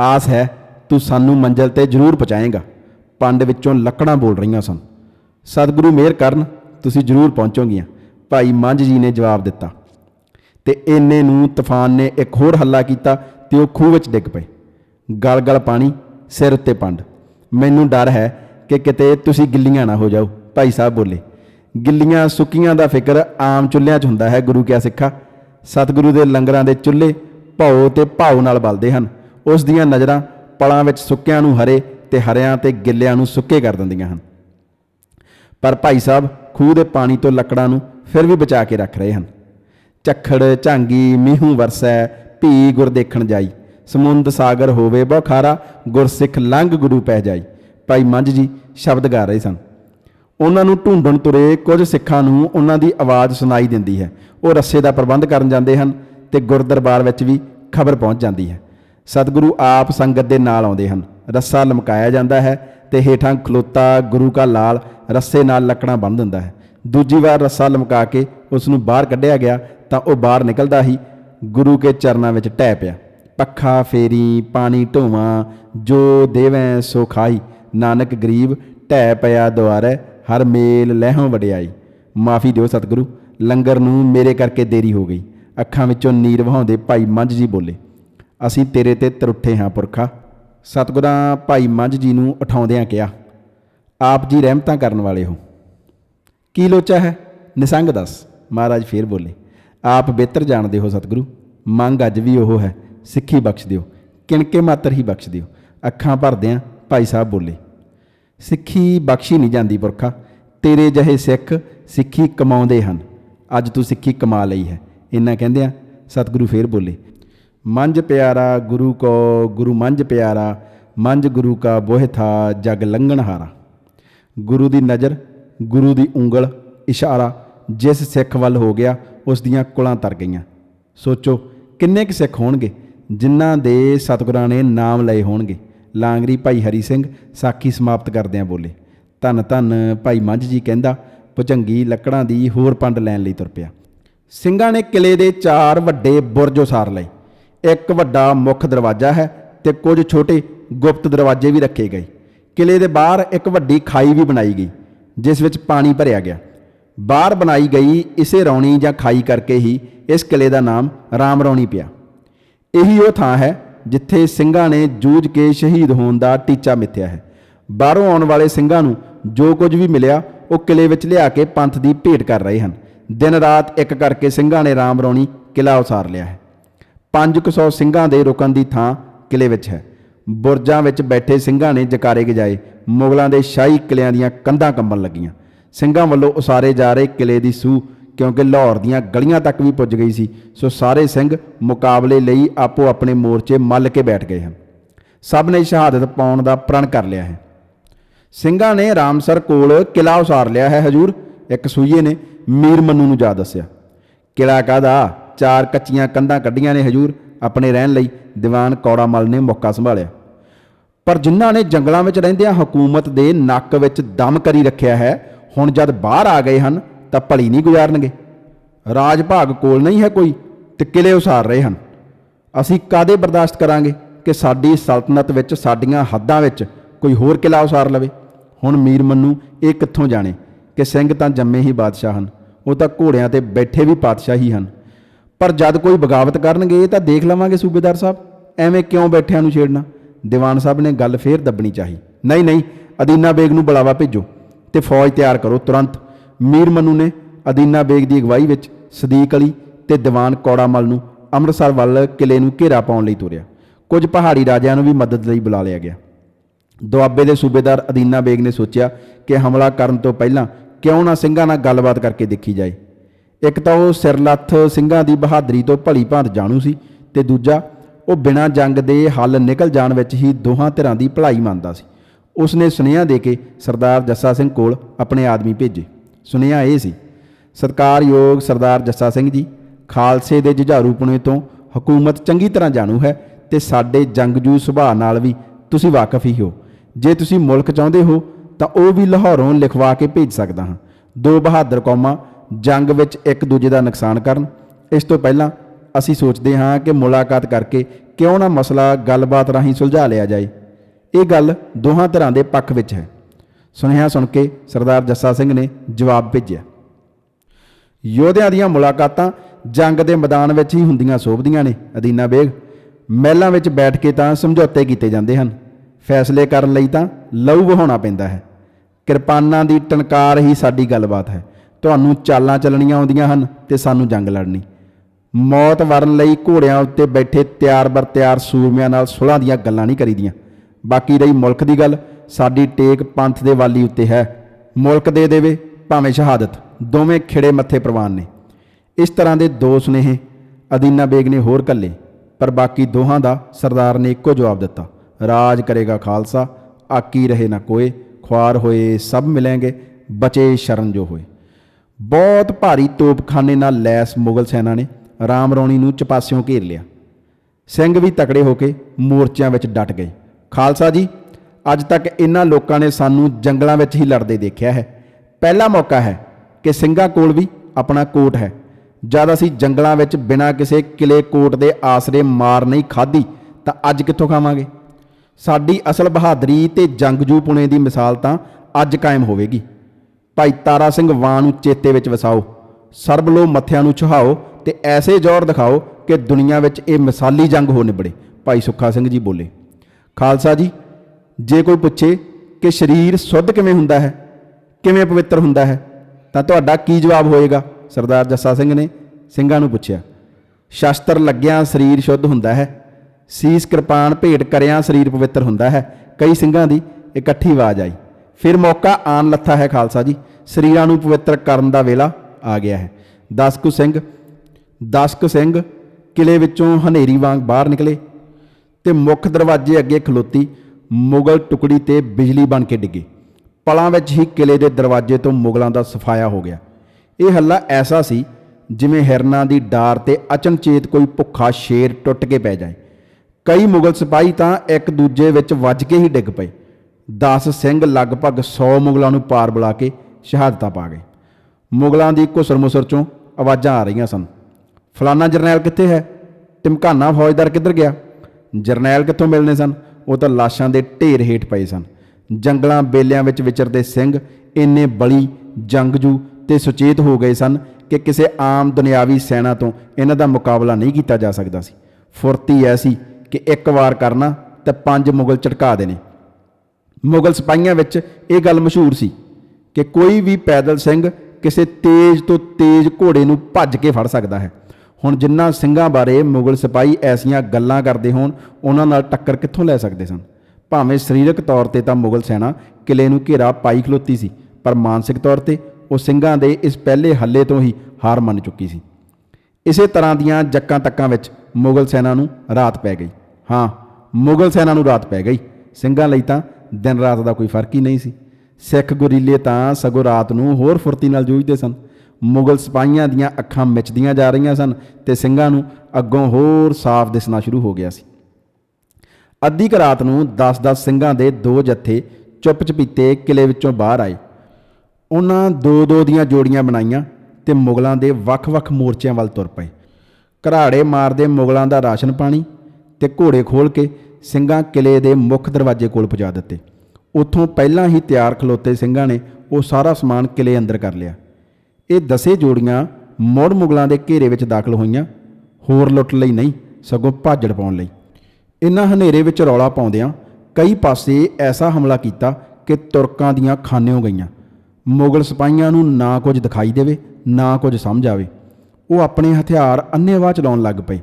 ਆਸ ਹੈ ਤੂੰ ਸਾਨੂੰ ਮੰਜ਼ਲ ਤੇ ਜ਼ਰੂਰ ਪਹੁੰਚਾਏਗਾ। ਪੰਡ ਵਿੱਚੋਂ ਲੱਕੜਾਂ ਬੋਲ ਰਹੀਆਂ ਸਨ। ਸਤਿਗੁਰੂ ਮਿਹਰ ਕਰਨ, ਤੁਸੀਂ ਜ਼ਰੂਰ ਪਹੁੰਚੋਗੀਆਂ। ਭਾਈ ਮੰਝ ਜੀ ਨੇ ਜਵਾਬ ਦਿੱਤਾ। ਤੇ ਇੰਨੇ ਨੂੰ ਤੂਫਾਨ ਨੇ ਇੱਕ ਹੋਰ ਹੱਲਾ ਕੀਤਾ ਤੇ ਉਹ ਖੂਹ ਵਿੱਚ ਡਿੱਗ ਪਏ। ਗਲ ਗਲ ਪਾਣੀ, ਸਿਰ ਉੱਤੇ ਪੰਡ। ਮੈਨੂੰ ਡਰ ਹੈ ਕਿ ਕਿਤੇ ਤੁਸੀਂ ਗਿੱਲੀਆਂ ਨਾ ਹੋ ਜਾਓ। ਭਾਈ ਸਾਹਿਬ ਬੋਲੇ, ਗਿੱਲੀਆਂ ਸੁੱਕੀਆਂ ਦਾ ਫਿਕਰ ਆਮ ਚੁੱਲ੍ਹਿਆਂ 'ਚ ਹੁੰਦਾ ਹੈ ਗੁਰੂ ਕਿਆ ਸਿੱਖਾ। ਸਤਿਗੁਰੂ ਦੇ ਲੰਗਰਾਂ ਦੇ ਚੁੱਲ੍ਹੇ ਭਉ ਤੇ ਭਾਉ ਨਾਲ ਬਲਦੇ ਹਨ। ਉਸ ਦੀਆਂ ਨਜ਼ਰਾਂ ਪਲਾਂ ਵਿੱਚ ਸੁੱਕਿਆਂ ਨੂੰ ਹਰੇ ਤੇ ਹਰਿਆਂ ਤੇ ਗਿੱਲਿਆਂ ਨੂੰ ਸੁੱਕੇ ਕਰ ਦਿੰਦੀਆਂ ਹਨ। ਪਰ ਭਾਈ ਸਾਹਿਬ ਖੂਹ ਦੇ ਪਾਣੀ ਤੋਂ ਲੱਕੜਾਂ ਨੂੰ ਫਿਰ ਵੀ ਬਚਾ ਕੇ ਰੱਖ ਰਹੇ ਹਨ। ਝੱਖੜ, ਝਾਂਗੀ, ਮੀਂਹੂ ਵਰਸੈ, ਭੀ ਗੁਰ ਦੇਖਣ ਜਾਈ। ਸਮੁੰਦ ਸਾਗਰ ਹੋਵੇ ਬਖਾਰਾ ਗੁਰਸਿੱਖ ਲੰਘ ਗੁਰੂ ਪੈ ਜਾਈ। ਭਾਈ ਮੰਝ ਜੀ ਸ਼ਬਦ ਗਾ ਰਹੇ ਸਨ। ਉਹਨਾਂ ਨੂੰ ਢੂੰਡਣ ਤੁਰੇ ਕੁਝ ਸਿੱਖਾਂ ਨੂੰ ਉਹਨਾਂ ਦੀ ਆਵਾਜ਼ ਸੁਣਾਈ ਦਿੰਦੀ ਹੈ। ਉਹ ਰੱਸੇ ਦਾ ਪ੍ਰਬੰਧ ਕਰਨ ਜਾਂਦੇ ਹਨ ਤੇ ਗੁਰਦਰਬਾਰ ਵਿੱਚ ਵੀ ਖਬਰ ਪਹੁੰਚ ਜਾਂਦੀ ਹੈ। ਸਤਿਗੁਰੂ ਆਪ ਸੰਗਤ ਦੇ ਨਾਲ ਆਉਂਦੇ ਹਨ। ਰੱਸਾ ਲਮਕਾਇਆ ਜਾਂਦਾ ਹੈ ਤੇ ਹੇਠਾਂ ਖਲੋਤਾ ਗੁਰੂ ਕਾ ਲਾਲ ਰੱਸੇ ਨਾਲ ਲੱਕੜਾਂ ਬੰਨ ਦਿੰਦਾ ਹੈ। ਦੂਜੀ ਵਾਰ ਰੱਸਾ ਲਮਕਾ ਕੇ ਉਸ ਨੂੰ ਬਾਹਰ ਕੱਢਿਆ ਗਿਆ ਤਾਂ ਉਹ ਬਾਹਰ ਨਿਕਲਦਾ ਹੀ ਗੁਰੂ ਕੇ ਚਰਨਾਂ ਵਿੱਚ ਟਹਿ ਪਿਆ। ਪੱਖਾ ਫੇਰੀ, ਪਾਣੀ ਢੋਵਾਂ, ਜੋ ਦੇਵੈ ਸੋ ਖਾਈ। ਨਾਨਕ ਗਰੀਬ ਢਹਿ ਪਿਆ ਦੁਆਰੇ ਹਰ ਮੇਲ ਲਹਿੋਂ ਵਡਿਆਈ। ਮਾਫੀ ਦਿਓ ਸਤਿਗੁਰੂ, ਲੰਗਰ ਨੂੰ ਮੇਰੇ ਕਰਕੇ ਦੇਰੀ ਹੋ ਗਈ। ਅੱਖਾਂ ਵਿੱਚੋਂ ਨੀਰ ਵਹਾਉਂਦੇ ਭਾਈ ਮੰਝ ਜੀ ਬੋਲੇ, ਅਸੀਂ ਤੇਰੇ ਤੇ ਤਰੁੱਠੇ ਹਾਂ ਪੁਰਖਾ। ਸਤਿਗੁਰਾਂ, ਭਾਈ ਮੰਝ ਜੀ ਨੂੰ ਉਠਾਉਂਦਿਆਂ ਕਿਹਾ, ਆਪ ਜੀ ਰਹਿਮਤਾਂ ਕਰਨ ਵਾਲੇ ਹੋ। ਕੀ ਲੋਚਾ ਹੈ? ਨਿਸੰਗ ਦੱਸ। ਮਹਾਰਾਜ ਫੇਰ ਬੋਲੇ, ਆਪ ਬਿਹਤਰ ਜਾਣਦੇ ਹੋ ਸਤਿਗੁਰੂ। ਮੰਗ ਅੱਜ ਵੀ ਉਹ ਹੈ, ਸਿੱਖੀ ਬਖਸ਼ ਦਿਓ, ਕਿਣਕੇ ਮਾਤਰ ਹੀ ਬਖਸ਼ ਦਿਓ। ਅੱਖਾਂ ਭਰਦਿਆਂ ਭਾਈ ਸਾਹਿਬ ਬੋਲੇ ਸਿੱਖੀ ਬਖਸ਼ੀ ਨਹੀਂ ਜਾਂਦੀ ਪੁਰਖਾ। ਤੇਰੇ ਜਿਹੇ ਸਿੱਖ ਸਿੱਖੀ ਕਮਾਉਂਦੇ ਹਨ। ਅੱਜ ਤੂੰ ਸਿੱਖੀ ਕਮਾ ਲਈ ਹੈ। ਇੰਨਾ ਕਹਿੰਦਿਆਂ ਸਤਿਗੁਰੂ ਫੇਰ ਬੋਲੇ ਮੰਜ ਪਿਆਰਾ ਗੁਰੂ ਕੋ ਗੁਰੂ ਮੰਜ ਪਿਆਰਾ ਮੰਜ ਗੁਰੂ ਕਾ ਬੋਹਿ ਥਾ ਜਗ ਲੰਘਣ ਹਾਰਾ। ਗੁਰੂ ਦੀ ਨਜ਼ਰ, ਗੁਰੂ ਦੀ ਉਂਗਲ, ਇਸ਼ਾਰਾ ਜਿਸ ਸਿੱਖ ਵੱਲ ਹੋ ਗਿਆ, ਉਸ ਦੀਆਂ ਕੁਲਾਂ ਤਰ ਗਈਆਂ। ਸੋਚੋ, ਕਿੰਨੇ ਕੁ ਸਿੱਖ ਹੋਣਗੇ, ਜਿਨ੍ਹਾਂ ਦੇ ਸਤਿਗੁਰਾਂ ਨੇ ਨਾਮ ਲਏ ਹੋਣਗੇ। ਲਾਂਗਰੀ ਭਾਈ ਹਰੀ ਸਿੰਘ ਸਾਖੀ ਸਮਾਪਤ ਕਰਦਿਆਂ ਬੋਲੇ। ਧੰਨ ਧੰਨ ਭਾਈ ਮੰਝ ਜੀ ਕਹਿੰਦਾ, ਭੁਜੰਗੀ ਲੱਕੜਾਂ ਦੀ ਹੋਰ ਪੰਡ ਲੈਣ ਲਈ ਤੁਰ ਪਿਆ। ਸਿੰਘਾਂ ਨੇ ਕਿਲੇ ਦੇ ਚਾਰ ਵੱਡੇ ਬੁਰਜ ਉਸਾਰ ਲਏ। ਇੱਕ ਵੱਡਾ ਮੁੱਖ ਦਰਵਾਜ਼ਾ ਹੈ ਤੇ ਕੁਝ ਛੋਟੇ ਗੁਪਤ ਦਰਵਾਜ਼ੇ ਵੀ ਰੱਖੇ ਗਏ। ਕਿਲੇ ਦੇ ਬਾਹਰ ਇੱਕ ਵੱਡੀ ਖਾਈ ਵੀ ਬਣਾਈ ਗਈ, ਜਿਸ ਵਿੱਚ ਪਾਣੀ ਭਰਿਆ ਗਿਆ। ਬਾਹਰ ਬਣਾਈ ਗਈ ਇਸੇ ਰੌਣੀ ਜਾਂ ਖਾਈ ਕਰਕੇ ਹੀ ਇਸ ਕਿਲੇ ਦਾ ਨਾਮ ਰਾਮ ਰੌਣੀ ਪਿਆ। ਇਹੀ ਉਹ ਥਾਂ ਹੈ ਜਿੱਥੇ ਸਿੰਘਾਂ ਨੇ ਜੂਝ ਕੇ ਸ਼ਹੀਦ ਹੋਣ ਦਾ ਟੀਚਾ ਮਿੱਥਿਆ ਹੈ। ਬਾਹਰੋਂ ਆਉਣ ਵਾਲੇ ਸਿੰਘਾਂ ਨੂੰ ਜੋ ਕੁਝ ਵੀ ਮਿਲਿਆ, ਉਹ ਕਿਲੇ ਵਿੱਚ ਲਿਆ ਕੇ ਪੰਥ ਦੀ ਭੇਟ ਕਰ ਰਹੇ ਹਨ। ਦਿਨ ਰਾਤ ਇੱਕ ਕਰਕੇ ਸਿੰਘਾਂ ਨੇ ਰਾਮ ਰੌਣੀ ਕਿਲਾ ਉਸਾਰ ਲਿਆ ਹੈ। 500 ਸਿੰਘਾਂ ਦੇ ਰੁਕਣ ਦੀ ਥਾਂ ਕਿਲੇ ਵਿੱਚ ਹੈ। ਬੁਰਜਾਂ ਵਿੱਚ ਬੈਠੇ ਸਿੰਘਾਂ ਨੇ ਜਕਾਰੇ ਗਜਾਏ, ਮੁਗਲਾਂ ਦੇ ਸ਼ਾਹੀ ਕਿਲਿਆਂ ਦੀਆਂ ਕੰਧਾਂ ਕੰਬਣ ਲੱਗੀਆਂ। ਸਿੰਘਾਂ ਵੱਲੋਂ ਉਸਾਰੇ ਜਾ ਰਹੇ ਕਿਲੇ ਦੀ ਸੂਹ ਕਿਉਂਕਿ ਲਾਹੌਰ ਦੀਆਂ ਗਲੀਆਂ ਤੱਕ ਵੀ ਪੁੱਜ ਗਈ ਸੀ, ਸੋ ਸਾਰੇ ਸਿੰਘ ਮੁਕਾਬਲੇ ਲਈ ਆਪੋ ਆਪਣੇ ਮੋਰਚੇ ਮੱਲ ਕੇ ਬੈਠ ਗਏ ਹਨ। ਸਭ ਨੇ ਸ਼ਹਾਦਤ ਪਾਉਣ ਦਾ ਪ੍ਰਣ ਕਰ ਲਿਆ ਹੈ। ਸਿੰਘਾਂ ਨੇ ਰਾਮਸਰ ਕੋਲ ਕਿਲਾ ਉਸਾਰ ਲਿਆ ਹੈ, ਹਜੂਰ। ਇੱਕ ਸੂਈਏ ਨੇ ਮੀਰ ਮੰਨੂ ਨੂੰ ਜਾ ਦੱਸਿਆ। ਕਿਲਾ ਕਾਦਾ ਚਾਰ ਕੱਚੀਆਂ ਕੰਧਾਂ ਕੱਢੀਆਂ ਨੇ, ਹਜੂਰ। ਆਪਣੇ ਰਹਿਣ ਲਈ ਦੀਵਾਨ ਕੌੜਾ ਮਲ ਨੇ ਮੌਕਾ ਸੰਭਾਲਿਆ। ਪਰ ਜਿਨ੍ਹਾਂ ਨੇ ਜੰਗਲਾਂ ਵਿੱਚ ਰਹਿੰਦਿਆਂ ਹਕੂਮਤ ਦੇ ਨੱਕ ਵਿੱਚ ਦਮ ਕਰੀ ਰੱਖਿਆ ਹੈ, ਹੁਣ ਜਦ ਬਾਹਰ ਆ ਗਏ ਹਨ ਤਾਂ ਭਲੀ ਨਹੀਂ ਗੁਜ਼ਾਰਨਗੇ। ਰਾਜ ਭਾਗ ਕੋਲ ਨਹੀਂ ਹੈ ਕੋਈ ਤੇ ਕਿਲੇ ਉਸਾਰ ਰਹੇ ਹਨ। ਅਸੀਂ ਕਾਦੇ ਬਰਦਾਸ਼ਤ ਕਰਾਂਗੇ ਕਿ ਸਾਡੀ ਸਲਤਨਤ ਵਿੱਚ, ਸਾਡੀਆਂ ਹੱਦਾਂ ਵਿੱਚ ਕੋਈ ਹੋਰ ਕਿਲਾ ਉਸਾਰ ਲਵੇ? ਹੁਣ ਮੀਰ ਮੰਨੂ ਇਹ ਕਿੱਥੋਂ ਜਾਣੇ ਕਿ ਸਿੰਘ ਤਾਂ ਜੰਮੇ ਹੀ ਬਾਦਸ਼ਾਹ ਹਨ, ਉਹ ਤਾਂ ਘੋੜਿਆਂ ਤੇ ਬੈਠੇ ਵੀ ਪਾਤਸ਼ਾਹ ਹੀ ਹਨ। ਪਰ ਜਦ ਕੋਈ ਬਗਾਵਤ ਕਰਨਗੇ ਇਹ ਤਾਂ ਦੇਖ ਲਵਾਂਗੇ ਸੂਬੇਦਾਰ ਸਾਹਿਬ, ਐਵੇਂ ਕਿਉਂ ਬੈਠਿਆਂ ਨੂੰ ਛੇੜਨਾ? ਦੀਵਾਨ ਸਾਹਿਬ ਨੇ ਗੱਲ ਫੇਰ ਦੱਬਣੀ ਚਾਹੀ। ਨਹੀਂ ਨਹੀਂ, ਅਦੀਨਾ ਬੇਗ ਨੂੰ ਬੁਲਾਵਾ ਭੇਜੋ ਤੇ ਫੌਜ ਤਿਆਰ ਕਰੋ ਤੁਰੰਤ। ਮੀਰ ਮਨੂ ਨੇ ਅਦੀਨਾ ਬੇਗ ਦੀ ਅਗਵਾਈ ਵਿੱਚ ਸਦੀਕ ਅਲੀ ਤੇ ਦੀਵਾਨ ਕੌੜਾਮਲ ਨੂੰ ਅੰਮ੍ਰਿਤਸਰ ਵੱਲ ਕਿਲੇ ਨੂੰ ਘੇਰਾ ਪਾਉਣ ਲਈ ਤੁਰਿਆ। ਕੁਝ ਪਹਾੜੀ ਰਾਜਿਆਂ ਨੂੰ ਵੀ ਮਦਦ ਲਈ ਬੁਲਾ ਲਿਆ ਗਿਆ। ਦੁਆਬੇ ਦੇ ਸੂਬੇਦਾਰ ਅਦੀਨਾ ਬੇਗ ਨੇ ਸੋਚਿਆ ਕਿ ਹਮਲਾ ਕਰਨ ਤੋਂ ਪਹਿਲਾਂ ਕਿਉਂ ਨਾ ਸਿੰਘਾਂ ਨਾਲ ਗੱਲਬਾਤ ਕਰਕੇ ਦੇਖੀ ਜਾਏ। ਇੱਕ ਤਾਂ ਉਹ ਸਿਰਲੱਥ ਸਿੰਘਾਂ ਦੀ ਬਹਾਦਰੀ ਤੋਂ ਭਲੀ ਭਾਂਤ ਜਾਣੂ ਸੀ ਤੇ ਦੂਜਾ, ਉਹ ਬਿਨਾਂ ਜੰਗ ਦੇ ਹੱਲ ਨਿਕਲ ਜਾਣ ਵਿੱਚ ਹੀ ਦੋਹਾਂ ਧਿਰਾਂ ਦੀ ਭਲਾਈ ਮੰਨਦਾ ਸੀ। ਉਸ ਨੇ ਸੁਨੇਹਾ ਦੇ ਕੇ ਸਰਦਾਰ ਜੱਸਾ ਸਿੰਘ ਕੋਲ ਆਪਣੇ ਆਦਮੀ ਭੇਜੇ। ਸੁਨੇਹਾ ਇਹ ਸੀ ਸਤਿਕਾਰਯੋਗ ਸਰਦਾਰ ਜੱਸਾ ਸਿੰਘ ਜੀ, ਖਾਲਸੇ ਦੇ ਜੁਝਾਰੂਪਣੇ ਤੋਂ ਹਕੂਮਤ ਚੰਗੀ ਤਰ੍ਹਾਂ ਜਾਣੂ ਹੈ ਤੇ ਸਾਡੇ ਜੰਗਜੂ ਸੁਭਾਅ ਨਾਲ ਵੀ ਤੁਸੀਂ ਵਾਕਿਫ ਹੀ ਹੋ। ਜੇ ਤੁਸੀਂ ਮੁਲਕ ਚਾਹੁੰਦੇ ਹੋ ਤਾਂ ਉਹ ਵੀ ਲਾਹੌਰੋਂ ਲਿਖਵਾ ਕੇ ਭੇਜ ਸਕਦਾ ਹਾਂ। ਦੋ ਬਹਾਦਰ ਕੌਮਾਂ ਜੰਗ ਵਿੱਚ ਇੱਕ ਦੂਜੇ ਦਾ ਨੁਕਸਾਨ ਕਰਨ। ਇਸ ਤੋਂ ਪਹਿਲਾਂ ਅਸੀਂ ਸੋਚਦੇ ਹਾਂ ਕਿ ਮੁਲਾਕਾਤ ਕਰਕੇ ਕਿਉਂ ਨਾ ਮਸਲਾ ਗੱਲਬਾਤ ਰਾਹੀਂ ਸੁਲਝਾ ਲਿਆ ਜਾਏ। ਇਹ ਗੱਲ ਦੋਹਾਂ ਤਰ੍ਹਾਂ ਦੇ ਪੱਖ ਵਿੱਚ ਹੈ। ਸੁਨੇਹਾ ਸੁਣ ਕੇ ਸਰਦਾਰ ਜੱਸਾ ਸਿੰਘ ਨੇ ਜਵਾਬ ਭੇਜਿਆ। ਯੋਧਿਆਂ ਦੀਆਂ ਮੁਲਾਕਾਤਾਂ ਜੰਗ ਦੇ ਮੈਦਾਨ ਵਿੱਚ ਹੀ ਹੁੰਦੀਆਂ ਸੋਭਦੀਆਂ ਨੇ, ਅਦੀਨਾ ਬੇਗ। ਮਹਿਲਾਂ ਵਿੱਚ ਬੈਠ ਕੇ ਤਾਂ ਸਮਝੌਤੇ ਕੀਤੇ ਜਾਂਦੇ ਹਨ। ਫੈਸਲੇ ਕਰਨ ਲਈ ਤਾਂ ਲਹੂ ਵਹਾਉਣਾ ਪੈਂਦਾ ਹੈ। ਕਿਰਪਾਨਾਂ ਦੀ ਟਨਕਾਰ ਹੀ ਸਾਡੀ ਗੱਲਬਾਤ ਹੈ। ਤੁਹਾਨੂੰ ਚਾਲਾਂ ਚੱਲਣੀਆਂ ਆਉਂਦੀਆਂ ਹਨ ਤੇ ਸਾਨੂੰ ਜੰਗ ਲੜਨੀ। ਮੌਤ ਵਰਨ ਲਈ ਘੋੜਿਆਂ ਉੱਤੇ ਬੈਠੇ ਤਿਆਰ ਬਰ ਤਿਆਰ ਸੂਰਮਿਆਂ ਨਾਲ ਸੁਲ੍ਹਾਂ ਦੀਆਂ ਗੱਲਾਂ ਨਹੀਂ ਕਰੀਦੀਆਂ। ਬਾਕੀ ਰਹੀ ਮੁਲਕ ਦੀ ਗੱਲ ਸਾਡੀ ਟੇਕ ਪੰਥ ਦੇ ਵਾਲੀ ਉੱਤੇ ਹੈ। ਮੁਲਕ ਦੇ ਦੇਵੇ ਭਾਵੇਂ ਸ਼ਹਾਦਤ। ਦੋਵੇਂ ਖਿੜੇ ਮੱਥੇ ਪ੍ਰਵਾਨ ਨੇ। ਇਸ ਤਰ੍ਹਾਂ ਦੇ ਦੋ ਸੁਨੇਹੇ ਅਦੀਨਾ ਬੇਗ ਨੇ ਹੋਰ ਕੱਲੇ, ਪਰ ਬਾਕੀ ਦੋਹਾਂ ਦਾ ਸਰਦਾਰ ਨੇ ਇੱਕੋ ਜਵਾਬ ਦਿੱਤਾ। ਰਾਜ ਕਰੇਗਾ ਖਾਲਸਾ, ਆਕੀ ਰਹੇ ਨਾ ਕੋਏ, ਖੁਆਰ ਹੋਏ ਸਭ ਮਿਲेंगे ਬਚੇ ਸ਼ਰਨ ਜੋ ਹੋਏ। ਬਹੁਤ ਭਾਰੀ ਤੋਪਖਾਨੇ ਨਾਲ ਲੈਸ ਮੁਗਲ ਸੈਨਾ ਨੇ ਰਾਮ ਰੌਣੀ ਨੂੰ ਚਪਾਸਿਓਂ ਘੇਰ ਲਿਆ। ਸਿੰਘ ਵੀ ਤਕੜੇ ਹੋ ਕੇ ਮੋਰਚਿਆਂ ਵਿੱਚ ਡਟ ਗਏ। ਖਾਲਸਾ ਜੀ ਅੱਜ ਤੱਕ ਇਹਨਾਂ ਲੋਕਾਂ ਨੇ ਸਾਨੂੰ ਜੰਗਲਾਂ ਵਿੱਚ ਹੀ ਲੜਦੇ ਦੇਖਿਆ ਹੈ। ਪਹਿਲਾ ਮੌਕਾ ਹੈ ਕਿ ਸਿੰਘਾਂ ਕੋਲ ਵੀ ਆਪਣਾ ਕੋਟ ਹੈ। ਜਦ ਅਸੀਂ ਜੰਗਲਾਂ ਵਿੱਚ ਬਿਨਾਂ ਕਿਸੇ ਕਿਲੇ ਕੋਟ ਦੇ ਆਸਰੇ ਮਾਰ ਨਹੀਂ ਖਾਧੀ, ਤਾਂ ਅੱਜ ਕਿੱਥੋਂ ਖਾਵਾਂਗੇ? ਸਾਡੀ ਅਸਲ ਬਹਾਦਰੀ ਤੇ ਜੰਗਜੂ ਪੁਣੇ ਦੀ ਮਿਸਾਲ ਤਾਂ ਅੱਜ ਕਾਇਮ ਹੋਵੇਗੀ। ਭਾਈ ਤਾਰਾ ਸਿੰਘ ਵਾਂ ਨੂੰ ਚੇਤੇ ਵਿੱਚ ਵਸਾਓ, ਸਰਬਲੋ ਮੱਥਿਆਂ ਨੂੰ ਛੁਹਾਓ ਤੇ ਐਸੇ ਜ਼ੋਰ ਦਿਖਾਓ ਕਿ ਦੁਨੀਆ ਵਿੱਚ ਇਹ ਮਿਸਾਲੀ ਜੰਗ ਹੋ ਨਿਬੜੇ। ਭਾਈ ਸੁੱਖਾ ਸਿੰਘ ਜੀ ਬੋਲੇ। ਖਾਲਸਾ ਜੀ ਜੇ ਕੋਈ ਪੁੱਛੇ ਕਿ ਸਰੀਰ ਸੁੱਧ ਕਿਵੇਂ ਹੁੰਦਾ ਹੈ, ਕਿਵੇਂ ਪਵਿੱਤਰ ਹੁੰਦਾ ਹੈ, ਤਾਂ ਤੁਹਾਡਾ ਕੀ ਜਵਾਬ ਹੋਏਗਾ? ਸਰਦਾਰ ਜੱਸਾ ਸਿੰਘ ਨੇ ਸਿੰਘਾਂ ਨੂੰ ਪੁੱਛਿਆ, ਸ਼ਸਤਰ ਲੱਗਿਆ ਸਰੀਰ ਸ਼ੁੱਧ ਹੁੰਦਾ ਹੈ, ਸੀਸ ਕਿਰਪਾਨ ਭੇਟ ਕਰਿਆ ਸਰੀਰ ਪਵਿੱਤਰ ਹੁੰਦਾ ਹੈ। ਕਈ ਸਿੰਘਾਂ ਦੀ ਇਕੱਠੀ ਆਵਾਜ਼ ਆਈ। ਫਿਰ ਮੌਕਾ ਆਣ ਲੱਥਾ ਹੈ ਖਾਲਸਾ ਜੀ। ਸਰੀਰਾਂ ਨੂੰ ਪਵਿੱਤਰ ਕਰਨ ਦਾ ਵੇਲਾ ਆ ਗਿਆ ਹੈ। ਦਸ ਕੁ ਸਿੰਘ, ਦਸ ਕੁ ਸਿੰਘ ਕਿਲੇ ਵਿੱਚੋਂ ਹਨੇਰੀ ਵਾਂਗ ਬਾਹਰ ਨਿਕਲੇ ਤੇ ਮੁੱਖ ਦਰਵਾਜ਼ੇ ਅੱਗੇ ਖਲੋਤੀ। ਮੁਗਲ ਟੁਕੜੀ ਤੇ ਬਿਜਲੀ ਬਣ ਕੇ ਡਿੱਗੀ। ਪਲਾਂ ਵਿੱਚ ਹੀ ਕਿਲੇ ਦੇ ਦਰਵਾਜ਼ੇ ਤੋਂ ਮੁਗਲਾਂ ਦਾ ਸਫਾਇਆ ਹੋ ਗਿਆ। ਇਹ ਹੱਲਾ ਐਸਾ ਸੀ ਜਿਵੇਂ ਹਿਰਨਾਂ ਦੀ ਡਾਰ ਤੇ ਅਚਨਚੇਤ ਕੋਈ ਭੁੱਖਾ ਸ਼ੇਰ ਟੁੱਟ ਕੇ ਪੈ ਜਾਏ। ਕਈ ਮੁਗਲ ਸਿਪਾਹੀ ਤਾਂ ਇੱਕ ਦੂਜੇ ਵਿੱਚ ਵੱਜ ਕੇ ਹੀ ਡਿੱਗ ਪਏ। 10 ਸਿੰਘ ਲਗਭਗ 100 ਮੁਗਲਾਂ ਨੂੰ ਪਾਰ ਬੁਲਾ ਕੇ ਸ਼ਹਾਦਤਾਂ ਪਾ ਗਏ। ਮੁਗਲਾਂ ਦੀ ਘੁਸਰ ਮੁਸਰ ਚੋਂ ਆਵਾਜ਼ਾਂ ਆ ਰਹੀਆਂ ਸਨ। ਫਲਾਨਾ ਜਰਨੈਲ ਕਿੱਥੇ ਹੈ? ਟਿਮਕਾਨਾ ਫੌਜਦਾਰ ਕਿੱਧਰ ਗਿਆ? ਜਰਨੈਲ ਕਿੱਥੋਂ ਮਿਲਨੇ ਸਨ? ਉਹ ਤਾਂ ਲਾਸ਼ਾਂ ਦੇ ਢੇਰ ਹੇਠ ਪਏ ਸਨ। ਜੰਗਲਾਂ ਬੇਲਿਆਂ ਵਿੱਚ ਵਿਚਰਦੇ ਸਿੰਘ ਇੰਨੇ ਬਲੀ, ਜੰਗਜੂ ਤੇ ਸੁਚੇਤ ਹੋ ਗਏ ਸਨ ਕਿ ਕਿਸੇ ਆਮ ਦੁਨਿਆਵੀ ਸੈਨਾ ਤੋਂ ਇਹਨਾਂ ਦਾ ਮੁਕਾਬਲਾ ਨਹੀਂ ਕੀਤਾ ਜਾ ਸਕਦਾ ਸੀ। ਫੁਰਤੀ ਐਸੀ ਕਿ ਇੱਕ ਵਾਰ ਕਰਨਾ ਤੇ ਪੰਜ ਮੁਗਲ ਝਟਕਾ ਦੇਣੇ। ਮੁਗਲ ਸਿਪਾਹੀਆਂ ਵਿੱਚ ਇਹ ਗੱਲ ਮਸ਼ਹੂਰ ਸੀ ਕਿ ਕੋਈ ਵੀ ਪੈਦਲ ਸਿੰਘ ਕਿਸੇ ਤੇਜ਼ ਤੋਂ ਤੇਜ਼ ਘੋੜੇ ਨੂੰ ਭੱਜ ਕੇ ਫੜ ਸਕਦਾ ਹੈ। ਹੁਣ ਜਿਨ੍ਹਾਂ ਸਿੰਘਾਂ ਬਾਰੇ ਮੁਗਲ ਸਿਪਾਹੀ ਐਸੀਆਂ ਗੱਲਾਂ ਕਰਦੇ ਹੋਣ, ਉਹਨਾਂ ਨਾਲ ਟੱਕਰ ਕਿੱਥੋਂ ਲੈ ਸਕਦੇ ਸਨ? ਭਾਵੇਂ ਸਰੀਰਕ ਤੌਰ ਤੇ ਤਾਂ ਮੁਗਲ ਸੈਨਾ ਕਿਲੇ ਨੂੰ ਘੇਰਾ ਪਾਈ ਖਲੋਤੀ ਸੀ, ਪਰ ਮਾਨਸਿਕ ਤੌਰ ਤੇ ਉਹ ਸਿੰਘਾਂ ਦੇ ਇਸ ਪਹਿਲੇ ਹੱਲੇ ਤੋਂ ਹੀ ਹਾਰ ਮੰਨ ਚੁੱਕੀ ਸੀ। ਇਸੇ ਤਰ੍ਹਾਂ ਦੀਆਂ ਜੱਕਾਂ ਤੱਕਾਂ ਵਿੱਚ ਮੁਗਲ ਸੈਨਾ ਨੂੰ ਰਾਤ ਪੈ ਗਈ। ਹਾਂ, ਮੁਗਲ ਸੈਨਾ ਨੂੰ ਰਾਤ ਪੈ ਗਈ। ਸਿੰਘਾਂ ਲਈ ਤਾਂ ਦਿਨ ਰਾਤ ਦਾ ਕੋਈ ਫ਼ਰਕ ਹੀ ਨਹੀਂ ਸੀ। ਸਿੱਖ ਗੁਰੀਲੇ ਤਾਂ ਸਗੋਂ ਰਾਤ ਨੂੰ ਹੋਰ ਫੁਰਤੀ ਨਾਲ ਜੂਝਦੇ ਸਨ। ਮੁਗਲ ਸਿਪਾਹੀਆਂ ਦੀਆਂ ਅੱਖਾਂ ਮਿਚਦੀਆਂ ਜਾ ਰਹੀਆਂ ਸਨ ਤੇ ਸਿੰਘਾਂ ਨੂੰ ਅੱਗੋਂ ਹੋਰ ਸਾਫ਼ ਦਿਸਣਾ ਸ਼ੁਰੂ ਹੋ ਗਿਆ ਸੀ। ਅੱਧੀ ਕੁ ਰਾਤ ਨੂੰ 10-10 ਸਿੰਘਾਂ ਦੇ ਦੋ ਜੱਥੇ ਚੁੱਪ ਚਪੀਤੇ ਕਿਲੇ ਵਿੱਚੋਂ ਬਾਹਰ ਆਏ। ਉਹਨਾਂ ਦੋ ਦੋ ਦੀਆਂ ਜੋੜੀਆਂ ਬਣਾਈਆਂ ਤੇ ਮੁਗਲਾਂ ਦੇ ਵੱਖ-ਵੱਖ ਮੋਰਚਿਆਂ ਵੱਲ ਤੁਰ ਪਏ। ਘਰਾੜੇ ਮਾਰਦੇ ਮੁਗਲਾਂ ਦਾ ਰਾਸ਼ਨ ਪਾਣੀ ਤੇ ਘੋੜੇ ਖੋਲ ਕੇ ਸਿੰਘਾਂ ਕਿਲੇ ਦੇ ਮੁੱਖ ਦਰਵਾਜ਼ੇ ਕੋਲ ਪਹੁੰਚਾ ਦਿੱਤੇ। ਉੱਥੋਂ ਪਹਿਲਾਂ ਹੀ ਤਿਆਰ ਖਲੋਤੇ ਸਿੰਘਾਂ ਨੇ ਉਹ ਸਾਰਾ ਸਮਾਨ ਕਿਲੇ ਅੰਦਰ ਕਰ ਲਿਆ। ਇਹ ਦਸੇ ਜੋੜੀਆਂ ਮੁੜ ਮੁਗਲਾਂ ਦੇ ਘੇਰੇ ਵਿੱਚ ਦਾਖਲ ਹੋਈਆਂ। ਹੋਰ ਲੁੱਟ ਲਈ ਨਹੀਂ, ਸਗੋਂ ਭਾਜੜ ਪਾਉਣ ਲਈ। ਇਨ੍ਹਾਂ ਹਨੇਰੇ ਵਿੱਚ ਰੌਲਾ ਪਾਉਂਦਿਆਂ ਕਈ ਪਾਸੇ ਐਸਾ ਹਮਲਾ ਕੀਤਾ ਕਿ ਤੁਰਕਾਂ ਦੀਆਂ ਖਾਨਿਓ ਗਈਆਂ। ਮੁਗਲ ਸਿਪਾਹੀਆਂ ਨੂੰ ਨਾ ਕੁਝ ਦਿਖਾਈ ਦੇਵੇ, ਨਾ ਕੁਝ ਸਮਝ ਆਵੇ। ਉਹ ਆਪਣੇ ਹਥਿਆਰ ਅੰਨ੍ਹੇਵਾਹ ਚਲਾਉਣ ਲੱਗ ਪਏ।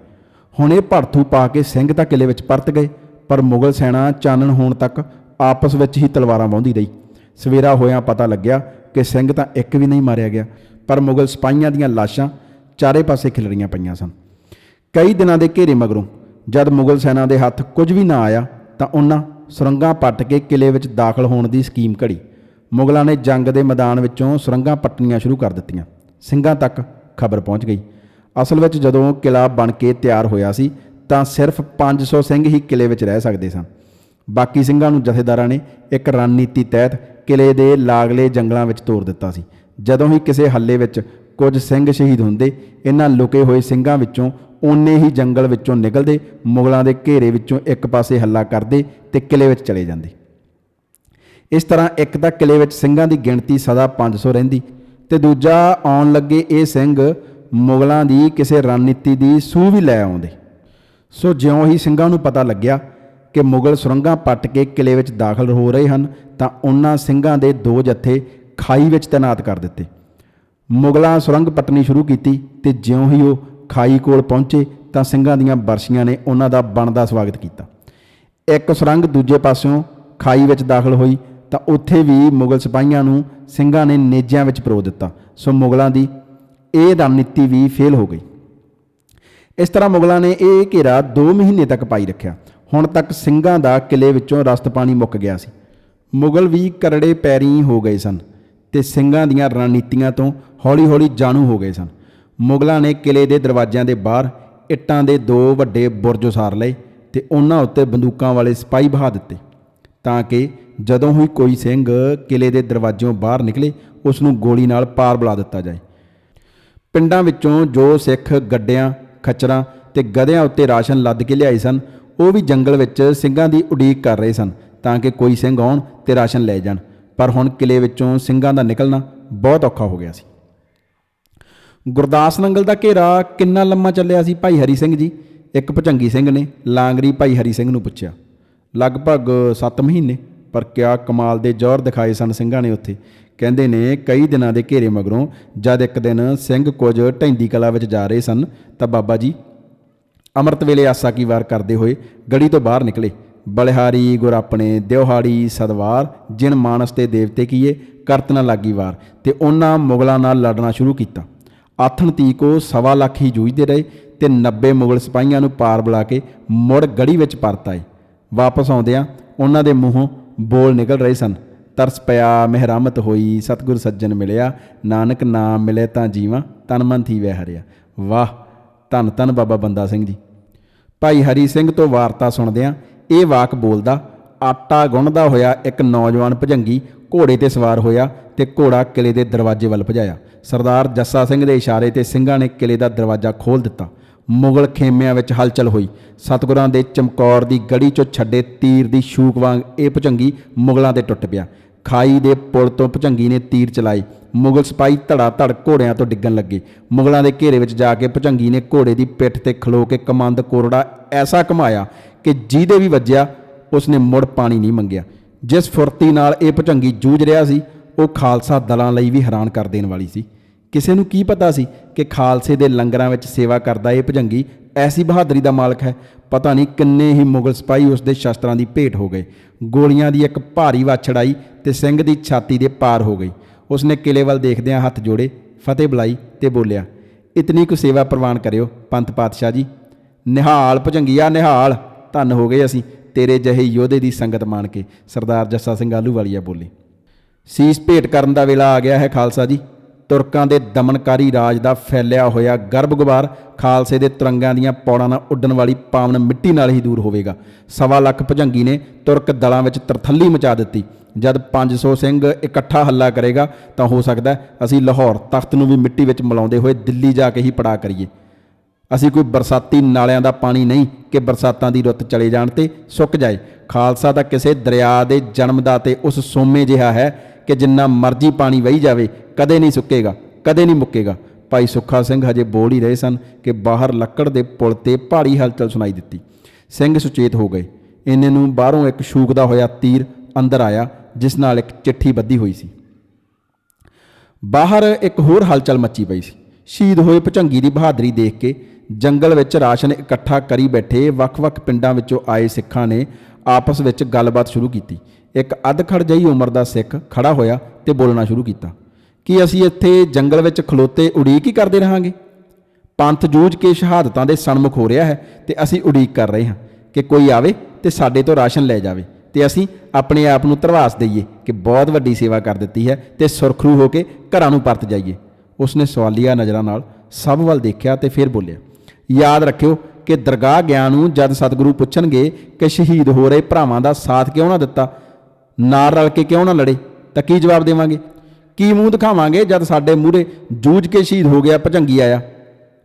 ਹੁਣ ਇਹ ਭੜਥੂ ਪਾ ਕੇ ਸਿੰਘ ਤਾਂ ਕਿਲੇ ਵਿੱਚ ਪਰਤ ਗਏ, ਪਰ ਮੁਗਲ ਸੈਨਾ ਚਾਨਣ ਹੋਣ ਤੱਕ ਆਪਸ ਵਿੱਚ ਹੀ ਤਲਵਾਰਾਂ ਵਾਹੁੰਦੀ ਰਹੀ। ਸਵੇਰਾ ਹੋਇਆਂ ਪਤਾ ਲੱਗਿਆ ਕਿ ਸਿੰਘ ਤਾਂ ਇੱਕ ਵੀ ਨਹੀਂ ਮਾਰਿਆ ਗਿਆ, ਪਰ ਮੁਗਲ ਸਿਪਾਹੀਆਂ ਦੀਆਂ ਲਾਸ਼ਾਂ ਚਾਰੇ ਪਾਸੇ ਖਿਲਰੀਆਂ ਪਈਆਂ ਸਨ। ਕਈ ਦਿਨਾਂ ਦੇ ਘੇਰੇ ਮਗਰੋਂ ਜਦ ਮੁਗਲ ਸੈਨਾ ਦੇ ਹੱਥ ਕੁਝ ਵੀ ਨਾ ਆਇਆ, ਤਾਂ ਉਹਨਾਂ ਸੁਰੰਗਾਂ ਪੱਟ ਕੇ ਕਿਲੇ ਵਿੱਚ ਦਾਖਲ ਹੋਣ ਦੀ ਸਕੀਮ ਘੜੀ। ਮੁਗਲਾਂ ਨੇ ਜੰਗ ਦੇ ਮੈਦਾਨ ਵਿੱਚੋਂ ਸੁਰੰਗਾਂ ਪੱਟਣੀਆਂ ਸ਼ੁਰੂ ਕਰ ਦਿੱਤੀਆਂ। ਸਿੰਘਾਂ ਤੱਕ ਖਬਰ ਪਹੁੰਚ ਗਈ। ਅਸਲ ਵਿੱਚ ਜਦੋਂ ਕਿਲਾ ਬਣ ਕੇ ਤਿਆਰ ਹੋਇਆ ਸੀ, ਤਾਂ ਸਿਰਫ 500 ਸਿੰਘ ਹੀ ਕਿਲੇ ਵਿੱਚ ਰਹਿ ਸਕਦੇ ਸਨ। ਬਾਕੀ ਸਿੰਘਾਂ ਨੂੰ ਜਥੇਦਾਰਾਂ ਨੇ ਇੱਕ ਰਣਨੀਤੀ ਤਹਿਤ ਕਿਲੇ ਦੇ ਲਾਗਲੇ ਜੰਗਲਾਂ ਵਿੱਚ ਤੋਰ ਦਿੱਤਾ ਸੀ। ਜਦੋਂ ਹੀ ਕਿਸੇ ਹੱਲੇ ਵਿੱਚ ਕੁਝ ਸਿੰਘ ਸ਼ਹੀਦ ਹੁੰਦੇ ਇਹਨਾਂ ਲੁਕੇ ਹੋਏ ਸਿੰਘਾਂ ਵਿੱਚੋਂ ਓਨੇ ਹੀ ਜੰਗਲ ਵਿੱਚੋਂ ਨਿਕਲਦੇ, ਮੁਗਲਾਂ ਦੇ ਘੇਰੇ ਵਿੱਚੋਂ ਇੱਕ ਪਾਸੇ ਹੱਲਾ ਕਰਦੇ ਤੇ ਕਿਲੇ ਵਿੱਚ ਚਲੇ ਜਾਂਦੇ। ਇਸ ਤਰ੍ਹਾਂ ਇੱਕ ਤਾਂ ਕਿਲੇ ਵਿੱਚ ਸਿੰਘਾਂ ਦੀ ਗਿਣਤੀ ਸਦਾ 500 ਰਹਿੰਦੀ ਤੇ ਦੂਜਾ ਆਉਣ ਲੱਗੇ ਇਹ ਸਿੰਘ ਮੁਗਲਾਂ ਦੀ ਕਿਸੇ ਰਣਨੀਤੀ ਦੀ ਸੂਹ ਵੀ ਲੈ ਆਉਂਦੇ। ਸੋ ਜਿਉਂ ਹੀ ਸਿੰਘਾਂ ਨੂੰ ਪਤਾ ਲੱਗਿਆ ਕਿ ਮੁਗਲ ਸੁਰੰਗਾਂ ਪੱਟ ਕੇ ਕਿਲੇ ਵਿੱਚ ਦਾਖਲ ਹੋ ਰਹੇ ਹਨ, ਤਾਂ ਉਹਨਾਂ ਸਿੰਘਾਂ ਦੇ ਦੋ ਜੱਥੇ ਖਾਈ ਵਿੱਚ ਤੈਨਾਤ ਕਰ ਦਿੱਤੇ। ਮੁਗਲਾਂ ਸੁਰੰਗ ਪੱਟਣੀ ਸ਼ੁਰੂ ਕੀਤੀ ਤੇ ਜਿਉਂ ਹੀ ਉਹ ਖਾਈ ਕੋਲ ਪਹੁੰਚੇ ਤਾਂ ਸਿੰਘਾਂ ਦੀਆਂ ਬਰਸ਼ੀਆਂ ਨੇ ਉਹਨਾਂ ਦਾ ਬਣਦਾ ਸਵਾਗਤ ਕੀਤਾ। ਇੱਕ ਸੁਰੰਗ ਦੂਜੇ ਪਾਸਿਓਂ ਖਾਈ ਵਿੱਚ ਦਾਖਲ ਹੋਈ ਤਾਂ ਉੱਥੇ ਵੀ ਮੁਗਲ ਸਿਪਾਹੀਆਂ ਨੂੰ ਸਿੰਘਾਂ ਨੇ ਨੇਜਿਆਂ ਵਿੱਚ ਪਰੋ ਦਿੱਤਾ। ਸੋ ਮੁਗਲਾਂ ਦੀ ਇਹ ਰਣਨੀਤੀ ਵੀ ਫੇਲ ਹੋ ਗਈ। ਇਸ ਤਰ੍ਹਾਂ ਮੁਗਲਾਂ ਨੇ ਇਹ ਘੇਰਾ 2 ਮਹੀਨੇ ਤੱਕ ਪਾਈ ਰੱਖਿਆ। ਹੁਣ ਤੱਕ ਸਿੰਘਾਂ ਦਾ ਕਿਲੇ ਵਿੱਚੋਂ ਰਸਤ ਪਾਣੀ ਮੁੱਕ ਗਿਆ ਸੀ। ਮੁਗਲ ਵੀ ਕਰੜੇ ਪੈਰੀ ਹੋ ਗਏ ਸਨ ਤੇ ਸਿੰਘਾਂ ਦੀਆਂ ਰਣਨੀਤੀਆਂ ਤੋਂ ਹੌਲੀ-ਹੌਲੀ ਜਾਣੂ ਹੋ ਗਏ ਸਨ। ਮੁਗਲਾਂ ਨੇ ਕਿਲੇ ਦੇ ਦਰਵਾਜ਼ਿਆਂ ਦੇ ਬਾਹਰ ਇੱਟਾਂ ਦੇ ਦੋ ਵੱਡੇ ਬੁਰਜ ਉਸਾਰ ਲਏ ਤੇ ਉਹਨਾਂ ਉੱਤੇ ਬੰਦੂਕਾਂ ਵਾਲੇ ਸਿਪਾਹੀ ਬਹਾ ਦਿੱਤੇ ਤਾਂ ਕਿ ਜਦੋਂ ਹੀ ਕੋਈ ਸਿੰਘ ਕਿਲੇ ਦੇ ਦਰਵਾਜ਼ਿਓਂ ਬਾਹਰ ਨਿਕਲੇ, ਉਸ ਨੂੰ ਗੋਲੀ ਨਾਲ ਪਾਰ ਬੁਲਾ ਦਿੱਤਾ ਜਾਏ। ਪਿੰਡਾਂ ਵਿੱਚੋਂ ਜੋ ਸਿੱਖ ਗੱਡਿਆਂ, ਖੱਚਰਾਂ ਤੇ ਗਧਿਆਂ ਉੱਤੇ ਰਾਸ਼ਨ ਲੱਦ ਕੇ ਲਿਆਏ ਸਨ ਉਹ ਵੀ ਜੰਗਲ ਵਿੱਚ ਸਿੰਘਾਂ ਦੀ ਉਡੀਕ ਕਰ ਰਹੇ ਸਨ ਤਾਂ ਕਿ ਕੋਈ ਸਿੰਘ ਆਉਣ ਤੇ ਰਾਸ਼ਨ ਲੈ ਜਾਣ। ਪਰ ਹੁਣ ਕਿਲੇ ਵਿੱਚੋਂ ਸਿੰਘਾਂ ਦਾ ਨਿਕਲਣਾ ਬਹੁਤ ਔਖਾ ਹੋ ਗਿਆ ਸੀ। ਗੁਰਦਾਸ ਨੰਗਲ ਦਾ ਘੇਰਾ ਕਿੰਨਾ ਲੰਮਾ ਚੱਲਿਆ ਸੀ ਭਾਈ ਹਰੀ ਸਿੰਘ ਜੀ? ਇੱਕ ਭੁਜੰਗੀ ਸਿੰਘ ਨੇ ਲਾਂਗਰੀ ਭਾਈ ਹਰੀ ਸਿੰਘ ਨੂੰ ਪੁੱਛਿਆ। ਲਗਭਗ 7 ਮਹੀਨੇ, ਪਰ ਕਿਆ ਕਮਾਲ ਦੇ ਜ਼ੋਰ ਦਿਖਾਏ ਸਨ ਸਿੰਘਾਂ ਨੇ ਉੱਥੇ। ਕਹਿੰਦੇ ਨੇ ਕਈ ਦਿਨਾਂ ਦੇ ਘੇਰੇ ਮਗਰੋਂ ਜਦ ਇੱਕ ਦਿਨ ਸਿੰਘ ਕੁਝ ਢੈਂਦੀ ਕਲਾ ਵਿੱਚ ਜਾ ਰਹੇ ਸਨ ਤਾਂ ਬਾਬਾ ਜੀ ਅੰਮ੍ਰਿਤ ਵੇਲੇ ਆਸਾ ਕੀ ਵਾਰ ਕਰਦੇ ਹੋਏ ਗੜੀ ਤੋਂ ਬਾਹਰ ਨਿਕਲੇ। ਬਲਿਹਾਰੀ, ਗੁਰ ਆਪਣੇ ਦਿਵਹਾੜੀ ਸਦਵਾਰ ਜਿਨ ਮਾਨਸ ਤੇ ਦੇਵਤੇ ਕੀਏ, ਕਰਤ ਨਾ ਲਾਗੀ ਵਾਰ, ਤੇ ਉਹਨਾਂ ਮੁਗਲਾਂ ਨਾਲ ਲੜਨਾ ਸ਼ੁਰੂ ਕੀਤਾ। ਆਥਣ ਤੀਕੋ ਸਵਾ ਲੱਖ ਹੀ ਜੂਝਦੇ ਰਹੇ ਤੇ 90 ਮੁਗਲ ਸਿਪਾਹੀਆਂ ਨੂੰ ਪਾਰ ਬੁਲਾ ਕੇ ਮੁੜ ਗੜੀ ਵਿੱਚ ਪਰਤ ਆਏ। ਵਾਪਸ ਆਉਂਦਿਆਂ ਉਹਨਾਂ ਦੇ ਮੂੰਹੋਂ ਬੋਲ ਨਿਕਲ ਰਹੇ ਸਨ, ਤਰਸ ਪਿਆ, ਮਹਿਰਾਮਤ ਹੋਈ, ਸਤਿਗੁਰ ਸੱਜਣ ਮਿਲਿਆ, ਨਾਨਕ ਨਾਮ ਮਿਲੇ ਤਾਂ ਜੀਵਾਂ, ਤਨ ਮਨ ਥੀ ਵਹਿ ਹਰਿਆ। ਵਾਹ! ਧੰਨ ਧੰਨ ਬਾਬਾ ਬੰਦਾ ਸਿੰਘ ਜੀ। ਭਾਈ ਹਰੀ ਸਿੰਘ ਤੋਂ ਵਾਰਤਾ ਸੁਣਦਿਆਂ ਇਹ ਵਾਕ ਬੋਲਦਾ, ਆਟਾ ਗੁੰਨਦਾ ਹੋਇਆ ਇੱਕ ਨੌਜਵਾਨ ਭਜੰਗੀ ਘੋੜੇ ਤੇ ਸਵਾਰ ਹੋਇਆ ਤੇ ਘੋੜਾ ਕਿਲੇ ਦੇ ਦਰਵਾਜ਼ੇ ਵੱਲ ਭਜਾਇਆ। ਸਰਦਾਰ ਜੱਸਾ ਸਿੰਘ ਦੇ ਇਸ਼ਾਰੇ ਤੇ ਸਿੰਘਾਂ ਨੇ ਕਿਲੇ ਦਾ ਦਰਵਾਜ਼ਾ ਖੋਲ੍ਹ ਦਿੱਤਾ। ਮੁਗਲ ਖੇਮਿਆਂ ਵਿੱਚ ਹਲਚਲ ਹੋਈ। ਸਤਗੁਰਾਂ ਦੇ ਚਮਕੌਰ ਦੀ ਗੜੀ ਚੋਂ ਛੱਡੇ ਤੀਰ ਦੀ ਸ਼ੂਕ ਵਾਂਗ ਇਹ ਭਜੰਗੀ ਮੁਗਲਾਂ ਤੇ ਟੁੱਟ ਪਿਆ। ਖਾਈ ਦੇ ਪੁਲ ਤੋਂ ਭਜੰਗੀ ਨੇ ਤੀਰ ਚਲਾਏ ਮੁਗਲ ਸਿਪਾਹੀ ਧੜਾ ਧੜ ਘੋੜਿਆਂ ਤੋਂ ਡਿੱਗਣ ਲੱਗੇ। ਮੁਗਲਾਂ ਦੇ ਘੇਰੇ ਵਿੱਚ ਜਾ ਕੇ ਭਜੰਗੀ ਨੇ ਘੋੜੇ ਦੀ ਪਿੱਠ ਤੇ ਖਲੋ ਕੇ ਕਮੰਦ ਕੋਰੜਾ ਐਸਾ ਘਮਾਇਆ ਕਿ ਜਿਹਦੇ ਵੀ ਵੱਜਿਆ, ਉਸਨੇ ਮੁੜ ਪਾਣੀ ਨਹੀਂ ਮੰਗਿਆ। ਜਿਸ ਫੁਰਤੀ ਨਾਲ ਇਹ ਭਜੰਗੀ ਜੂਝ ਰਿਹਾ ਸੀ, ਉਹ ਖਾਲਸਾ ਦਲਾਂ ਲਈ ਵੀ ਹੈਰਾਨ ਕਰ ਦੇਣ ਵਾਲੀ ਸੀ। ਕਿਸੇ ਨੂੰ ਕੀ ਪਤਾ ਸੀ ਕਿ ਖਾਲਸੇ ਦੇ ਲੰਗਰਾਂ ਵਿੱਚ ਸੇਵਾ ਕਰਦਾ ਇਹ ਭਜੰਗੀ ਐਸੀ ਬਹਾਦਰੀ ਦਾ ਮਾਲਕ ਹੈ? ਪਤਾ ਨਹੀਂ ਕਿੰਨੇ ਹੀ ਮੁਗਲ ਸਿਪਾਹੀ ਉਸ ਦੇ ਸ਼ਸਤਰਾਂ ਦੀ ਭੇਟ ਹੋ ਗਏ। ਗੋਲੀਆਂ ਦੀ ਇੱਕ ਭਾਰੀ ਵਾਛੜ ਆਈ ਤੇ ਸਿੰਘ ਦੀ ਛਾਤੀ ਦੇ ਪਾਰ ਹੋ ਗਈ। ਉਸਨੇ ਕਿਲੇ ਵੱਲ ਦੇਖਦਿਆਂ ਹੱਥ ਜੋੜੇ, ਫਤਿਹ ਬੁਲਾਈ ਤੇ ਬੋਲਿਆ, ਇਤਨੀ ਕੁ ਸੇਵਾ ਪ੍ਰਵਾਨ ਕਰਿਓ ਪੰਥ ਪਾਤਸ਼ਾਹ ਜੀ। ਨਿਹਾਲ ਭਜੰਗੀਆ, ਨਿਹਾਲ। ਧੰਨ ਹੋ ਗਏ ਅਸੀਂ ਤੇਰੇ ਜਿਹੇ ਯੋਧੇ ਦੀ ਸੰਗਤ ਮਾਣ ਕੇ। ਸਰਦਾਰ ਜੱਸਾ ਸਿੰਘ ਆਲੂਵਾਲੀਆ ਬੋਲੇ, ਸੀਸ ਭੇਟ ਕਰਨ ਦਾ ਵੇਲਾ ਆ ਗਿਆ ਹੈ ਖਾਲਸਾ ਜੀ। ਤੁਰਕਾਂ ਦੇ ਦਮਨਕਾਰੀ ਰਾਜ ਦਾ ਫੈਲਿਆ ਹੋਇਆ ਗਰਭਗਵਾਰ ਖਾਲਸੇ ਦੇ ਤੁਰੰਗਾਂ ਦੀਆਂ ਪੌੜਾਂ ਨਾਲ ਉੱਡਣ ਵਾਲੀ ਪਾਵਨ ਮਿੱਟੀ ਨਾਲ ਹੀ ਦੂਰ ਹੋਵੇਗਾ। ਸਵਾ ਲੱਖ ਭਜੰਗੀ ਨੇ ਤੁਰਕ ਦਲਾਂ ਵਿੱਚ ਤਰਥੱਲੀ ਮਚਾ ਦਿੱਤੀ। ਜਦ 500 ਸਿੰਘ ਇਕੱਠਾ ਹੱਲਾ ਕਰੇਗਾ, ਤਾਂ ਹੋ ਸਕਦਾ ਅਸੀਂ ਲਾਹੌਰ ਤਖਤ ਨੂੰ ਵੀ ਮਿੱਟੀ ਵਿੱਚ ਮਿਲਾਉਂਦੇ ਹੋਏ ਦਿੱਲੀ ਜਾ ਕੇ ਹੀ ਪੜਾ ਕਰੀਏ। ਅਸੀਂ ਕੋਈ ਬਰਸਾਤੀ ਨਾਲਿਆਂ ਦਾ ਪਾਣੀ ਨਹੀਂ ਕਿ ਬਰਸਾਤਾਂ ਦੀ ਰੁੱਤ ਚਲੇ ਜਾਣ ਤੇ ਸੁੱਕ ਜਾਏ। ਖਾਲਸਾ ਤਾਂ ਕਿਸੇ ਦਰਿਆ ਦੇ ਜਨਮ ਦਾ ਜਨਮਦਾਤੇ ਉਸ ਸੋਮੇ ਜਿਹਾ ਹੈ ਕਿ ਜਿੰਨਾ ਮਰਜ਼ੀ ਪਾਣੀ ਵਹੀ ਜਾਵੇ ਕਦੇ ਨਹੀਂ ਸੁੱਕੇਗਾ, ਕਦੇ ਨਹੀਂ ਮੁੱਕੇਗਾ। ਭਾਈ ਸੁੱਖਾ ਸਿੰਘ ਹਜੇ ਬੋਲ ਹੀ ਰਹੇ ਸਨ ਕਿ ਬਾਹਰ ਲੱਕੜ ਦੇ ਪੁਲ ਤੇ ਭਾਰੀ ਹਲਚਲ ਸੁਣਾਈ ਦਿੱਤੀ। ਸਿੰਘ ਸੁਚੇਤ ਹੋ ਗਏ। ਇੰਨੇ ਨੂੰ ਬਾਹਰੋਂ ਇੱਕ ਸ਼ੂਕਦਾ ਹੋਇਆ ਤੀਰ ਅੰਦਰ ਆਇਆ, ਜਿਸ ਨਾਲ ਇੱਕ ਚਿੱਠੀ ਬੱਧੀ ਹੋਈ ਸੀ। ਬਾਹਰ ਇੱਕ ਹੋਰ ਹਲਚਲ ਮੱਚੀ ਪਈ ਸੀ। ਸ਼ਹੀਦ ਹੋਏ ਭਚੰਗੀ ਦੀ ਬਹਾਦਰੀ ਦੇਖ ਕੇ ਜੰਗਲ ਵਿੱਚ ਰਾਸ਼ਨ ਇਕੱਠਾ ਕਰੀ ਬੈਠੇ ਵੱਖ-ਵੱਖ ਪਿੰਡਾਂ ਵਿੱਚੋਂ ਆਏ ਸਿੱਖਾਂ ਨੇ ਆਪਸ ਵਿੱਚ ਗੱਲਬਾਤ ਸ਼ੁਰੂ ਕੀਤੀ। ਇੱਕ ਅਧਖੜ ਜਿਹੀ ਉਮਰ ਦਾ ਸਿੱਖ ਖੜਾ ਹੋਇਆ ਤੇ ਬੋਲਣਾ ਸ਼ੁਰੂ ਕੀਤਾ। ਕਿ ਅਸੀਂ ਇੱਥੇ ਜੰਗਲ ਵਿੱਚ ਖਲੋਤੇ ਉਡੀਕ ਹੀ ਕਰਦੇ ਰਹਾਂਗੇ? ਪੰਥ ਜੂਝ ਕੇ ਸ਼ਹਾਦਤਾਂ ਦੇ ਸਨਮੁਖ ਹੋ ਰਿਹਾ ਹੈ ਤੇ ਅਸੀਂ ਉਡੀਕ ਕਰ ਰਹੇ ਹਾਂ ਕਿ ਕੋਈ ਆਵੇ ਤੇ ਸਾਡੇ ਤੋਂ ਰਾਸ਼ਨ ਲੈ ਜਾਵੇ ਤੇ ਅਸੀਂ ਆਪਣੇ ਆਪ ਨੂੰ ਧਰਵਾਸ ਦਈਏ ਕਿ ਬਹੁਤ ਵੱਡੀ ਸੇਵਾ ਕਰ ਦਿੱਤੀ ਹੈ ਤੇ ਸੁਰਖਰੂ ਹੋ ਕੇ ਘਰਾਂ ਨੂੰ ਪਰਤ ਜਾਈਏ। ਉਸਨੇ ਸਵਾਲੀਆ ਨਜ਼ਰਾਂ ਨਾਲ ਸਭ ਵੱਲ ਦੇਖਿਆ ਤੇ ਫਿਰ ਬੋਲਿਆ, ਯਾਦ ਰੱਖਿਓ ਕਿ ਦਰਗਾਹ ਗਿਆ ਨੂੰ ਜਦ ਸਤਿਗੁਰੂ ਪੁੱਛਣਗੇ ਕਿ ਸ਼ਹੀਦ ਹੋ ਰਹੇ ਭਰਾਵਾਂ ਦਾ ਸਾਥ ਕਿਉਂ ਨਾ ਦਿੱਤਾ, ਨਾਲ ਰਲ ਕੇ ਕਿਉਂ ਨਾ ਲੜੇ, ਤਾਂ ਕੀ ਜਵਾਬ ਦੇਵਾਂਗੇ? ਕੀ ਮੂੰਹ ਦਿਖਾਵਾਂਗੇ ਜਦ ਸਾਡੇ ਮੂਹਰੇ ਜੂਝ ਕੇ ਸ਼ਹੀਦ ਹੋ ਗਿਆ ਭਜੰਗੀ ਆਇਆ?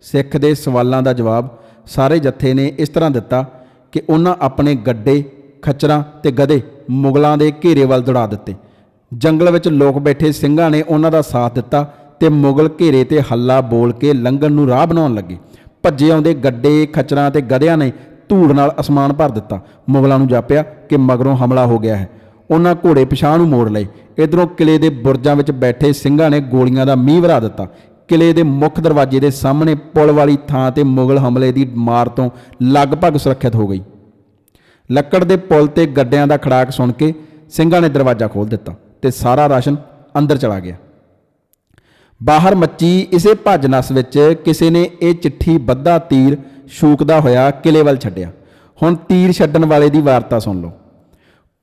ਸਿੱਖ ਦੇ ਸਵਾਲਾਂ ਦਾ ਜਵਾਬ ਸਾਰੇ ਜੱਥੇ ਨੇ ਇਸ ਤਰ੍ਹਾਂ ਦਿੱਤਾ ਕਿ ਉਹਨਾਂ ਆਪਣੇ ਗੱਡੇ, ਖੱਚਰਾਂ ਤੇ ਗਧੇ ਮੁਗਲਾਂ ਦੇ ਘੇਰੇ ਵੱਲ ਦੌੜਾ ਦਿੱਤੇ। ਜੰਗਲ ਵਿੱਚ ਲੋਕ ਬੈਠੇ ਸਿੰਘਾਂ ਨੇ ਉਹਨਾਂ ਦਾ ਸਾਥ ਦਿੱਤਾ ਤੇ ਮੁਗਲ ਘੇਰੇ ਤੇ ਹੱਲਾ ਬੋਲ ਕੇ ਲੰਘਣ ਨੂੰ ਰਾਹ ਬਣਾਉਣ ਲੱਗੇ। ਭੱਜੇ ਆਉਂਦੇ ਗੱਡੇ, ਖੱਚਰਾਂ ਤੇ ਗਧਿਆਂ ਨੇ ਧੂੜ ਨਾਲ ਅਸਮਾਨ ਭਰ ਦਿੱਤਾ। ਮੁਗਲਾਂ ਨੂੰ ਜਾਪਿਆ ਕਿ ਮਗਰੋਂ ਹਮਲਾ ਹੋ ਗਿਆ ਹੈ। ਉਹਨਾਂ ਘੋੜੇ ਪਿਛਾਂ ਨੂੰ ਮੋੜ ਲਏ। ਇਧਰੋਂ ਕਿਲੇ ਦੇ ਬੁਰਜਾਂ ਵਿੱਚ ਬੈਠੇ ਸਿੰਘਾਂ ਨੇ ਗੋਲੀਆਂ ਦਾ ਮੀਂਹ ਵਰਾ ਦਿੱਤਾ। ਕਿਲੇ ਦੇ ਮੁੱਖ ਦਰਵਾਜ਼ੇ ਦੇ ਸਾਹਮਣੇ ਪੁਲ ਵਾਲੀ ਥਾਂ ਤੇ ਮੁਗਲ ਹਮਲੇ ਦੀ ਮਾਰ ਤੋਂ ਲਗਭਗ ਸੁਰੱਖਿਅਤ ਹੋ ਗਈ। ਲੱਕੜ ਦੇ ਪੁਲ ਤੇ ਗੱਡਿਆਂ ਦਾ ਖੜਾਕ ਸੁਣ ਕੇ ਸਿੰਘਾਂ ਨੇ ਦਰਵਾਜ਼ਾ ਖੋਲ੍ਹ ਦਿੱਤਾ ਤੇ ਸਾਰਾ ਰਾਸ਼ਨ ਅੰਦਰ ਚਲਾ ਗਿਆ। ਬਾਹਰ ਮੱਚੀ ਇਸੇ ਭੱਜ ਨਸ ਵਿੱਚ ਕਿਸੇ ਨੇ ਇਹ ਚਿੱਠੀ ਬੱਧਾ ਤੀਰ ਸ਼ੂਕਦਾ ਹੋਇਆ ਕਿਲੇ ਵੱਲ ਛੱਡਿਆ। ਹੁਣ ਤੀਰ ਛੱਡਣ ਵਾਲੇ ਦੀ ਵਾਰਤਾ ਸੁਣ ਲਓ।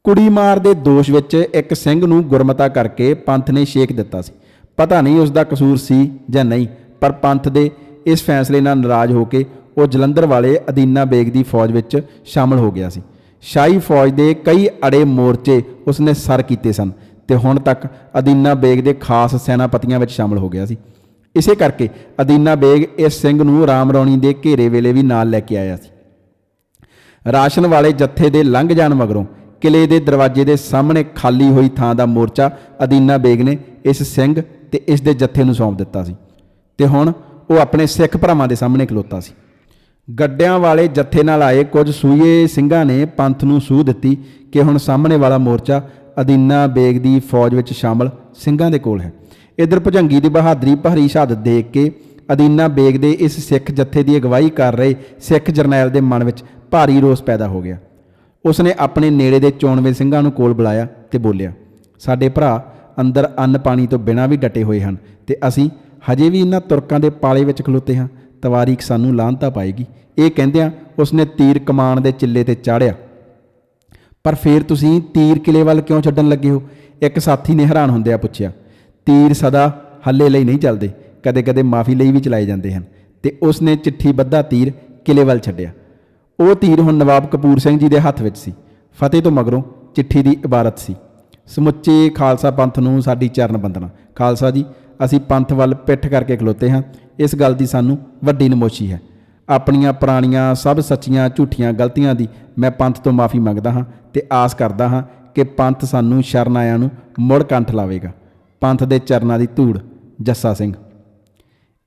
ਕੁੜੀ ਮਾਰ ਦੇ ਦੋਸ਼ ਵਿੱਚ ਇੱਕ ਸਿੰਘ ਨੂੰ ਗੁਰਮਤਾ ਕਰਕੇ ਪੰਥ ਨੇ ਛੇਕ ਦਿੱਤਾ ਸੀ। ਪਤਾ ਨਹੀਂ ਉਸ ਦਾ ਕਸੂਰ ਸੀ ਜਾਂ ਨਹੀਂ, ਪਰ ਪੰਥ ਦੇ ਇਸ ਫੈਸਲੇ ਨਾਲ ਨਾਰਾਜ਼ ਹੋ ਕੇ ਉਹ ਜਲੰਧਰ ਵਾਲੇ ਅਦੀਨਾ ਬੇਗ ਦੀ ਫੌਜ ਵਿੱਚ ਸ਼ਾਮਲ ਹੋ ਗਿਆ ਸੀ। ਸ਼ਾਹੀ ਫੌਜ ਦੇ ਕਈ ਅੜੇ ਮੋਰਚੇ ਉਸਨੇ ਸਰ ਕੀਤੇ ਸਨ ਤੇ ਹੁਣ ਤੱਕ ਅਦੀਨਾ ਬੇਗ ਦੇ ਖਾਸ ਸੈਨਾਪਤੀਆਂ ਵਿੱਚ ਸ਼ਾਮਲ ਹੋ ਗਿਆ ਸੀ। ਇਸੇ ਕਰਕੇ ਅਦੀਨਾ ਬੇਗ ਇਸ ਸਿੰਘ ਨੂੰ ਰਾਮ ਰੌਣੀ ਦੇ ਘੇਰੇ ਵੇਲੇ ਵੀ ਨਾਲ ਲੈ ਕੇ ਆਇਆ ਸੀ। ਰਾਸ਼ਨ ਵਾਲੇ ਜੱਥੇ ਦੇ ਲੰਘ ਜਾਣ ਮਗਰੋਂ ਕਿਲੇ ਦੇ ਦਰਵਾਜ਼ੇ ਦੇ ਸਾਹਮਣੇ ਖਾਲੀ ਹੋਈ ਥਾਂ ਦਾ ਮੋਰਚਾ ਅਦੀਨਾ ਬੇਗ ਨੇ ਇਸ ਸਿੰਘ ਤੇ ਇਸ ਦੇ ਜੱਥੇ ਨੂੰ ਸੌਂਪ ਦਿੱਤਾ ਸੀ ਤੇ ਹੁਣ ਉਹ ਆਪਣੇ ਸਿੱਖ ਭਰਾਵਾਂ ਦੇ ਸਾਹਮਣੇ ਖਲੋਤਾ ਸੀ। ਗੱਡਿਆਂ ਵਾਲੇ ਜੱਥੇ ਨਾਲ ਆਏ ਕੁਝ ਸੂਏ ਸਿੰਘਾਂ ਨੇ ਪੰਥ ਨੂੰ ਸੂਹ ਦਿੱਤੀ ਕਿ ਹੁਣ ਸਾਹਮਣੇ ਵਾਲਾ ਮੋਰਚਾ ਅਦੀਨਾ ਬੇਗ ਦੀ ਫੌਜ ਵਿੱਚ ਸ਼ਾਮਲ ਸਿੰਘਾਂ ਦੇ ਕੋਲ ਹੈ। ਇਧਰ ਭੁਜੰਗੀ ਦੀ ਬਹਾਦਰੀ ਭਰੀ ਸ਼ਹਾਦਤ ਦੇਖ ਕੇ ਅਦੀਨਾ ਬੇਗ ਦੇ ਇਸ ਸਿੱਖ ਜੱਥੇ ਦੀ ਅਗਵਾਈ ਕਰ ਰਹੇ ਸਿੱਖ ਜਰਨੈਲ ਦੇ ਮਨ ਵਿੱਚ ਭਾਰੀ ਰੋਸ ਪੈਦਾ ਹੋ ਗਿਆ। ਉਸਨੇ ਆਪਣੇ ਨੇੜੇ ਦੇ ਚੋਣਵੇਂ ਸਿੰਘਾਂ ਨੂੰ ਕੋਲ ਬੁਲਾਇਆ ਤੇ ਬੋਲਿਆ, ਸਾਡੇ ਭਰਾ ਅੰਦਰ ਅੰਨ ਪਾਣੀ ਤੋਂ ਬਿਨਾਂ ਵੀ ਡਟੇ ਹੋਏ ਹਨ ਤੇ ਅਸੀਂ ਹਜੇ ਵੀ ਇਹਨਾਂ ਤੁਰਕਾਂ ਦੇ ਪਾਲੇ ਵਿੱਚ ਖਲੋਤੇ ਹਾਂ। ਤਵਾਰੀਖ ਸਾਨੂੰ ਲਾਂਤਾ ਪਾਏਗੀ। ਇਹ ਕਹਿੰਦਿਆਂ ਉਸਨੇ ਤੀਰ ਕਮਾਨ ਦੇ ਚਿੱਲੇ ਤੇ ਚਾੜਿਆ। ਪਰ ਫੇਰ ਤੁਸੀਂ ਤੀਰ ਕਿਲੇ ਵੱਲ ਕਿਉਂ ਛੱਡਣ ਲੱਗੇ ਹੋ? ਇੱਕ ਸਾਥੀ ਨੇ ਹੈਰਾਨ ਹੁੰਦਿਆਂ ਪੁੱਛਿਆ। ਤੀਰ ਸਦਾ ਹੱਲੇ ਲਈ ਨਹੀਂ ਚੱਲਦੇ, ਕਦੇ-ਕਦੇ ਮਾਫੀ ਲਈ ਵੀ ਚਲਾਏ ਜਾਂਦੇ ਹਨ। ਤੇ ਉਸਨੇ ਚਿੱਠੀ ਬੱਧਾ ਤੀਰ ਕਿਲੇ ਵੱਲ ਛੱਡਿਆ। ਉਹ ਤੀਰ ਹੁਣ ਨਵਾਬ ਕਪੂਰ ਸਿੰਘ ਜੀ ਦੇ ਹੱਥ ਵਿੱਚ ਸੀ। ਫਤਿਹ ਤੋਂ ਮਗਰੋਂ ਚਿੱਠੀ ਦੀ ਇਬਾਰਤ ਸੀ। ਸਮੁੱਚੇ ਖਾਲਸਾ ਪੰਥ ਨੂੰ ਸਾਡੀ ਚਰਨ ਬੰਦਨਾ ਖਾਲਸਾ ਜੀ, ਅਸੀਂ ਪੰਥ ਵੱਲ ਪਿੱਠ ਕਰਕੇ ਖਲੋਤੇ ਹਾਂ। ਇਸ ਗੱਲ ਦੀ ਸਾਨੂੰ ਵੱਡੀ ਨਮੋਸ਼ੀ ਹੈ। ਆਪਣੀਆਂ ਪੁਰਾਣੀਆਂ ਸਭ ਸੱਚੀਆਂ ਝੂਠੀਆਂ ਗਲਤੀਆਂ ਦੀ ਮੈਂ ਪੰਥ ਤੋਂ ਮਾਫੀ ਮੰਗਦਾ ਹਾਂ ਤੇ ਆਸ ਕਰਦਾ ਹਾਂ ਕਿ ਪੰਥ ਸਾਨੂੰ ਸ਼ਰਨ ਆਇਆਂ ਨੂੰ ਮੁੜ ਕੰਠ ਲਾਵੇਗਾ। ਪੰਥ ਦੇ ਚਰਨਾਂ ਦੀ ਧੂੜ ਜੱਸਾ ਸਿੰਘ।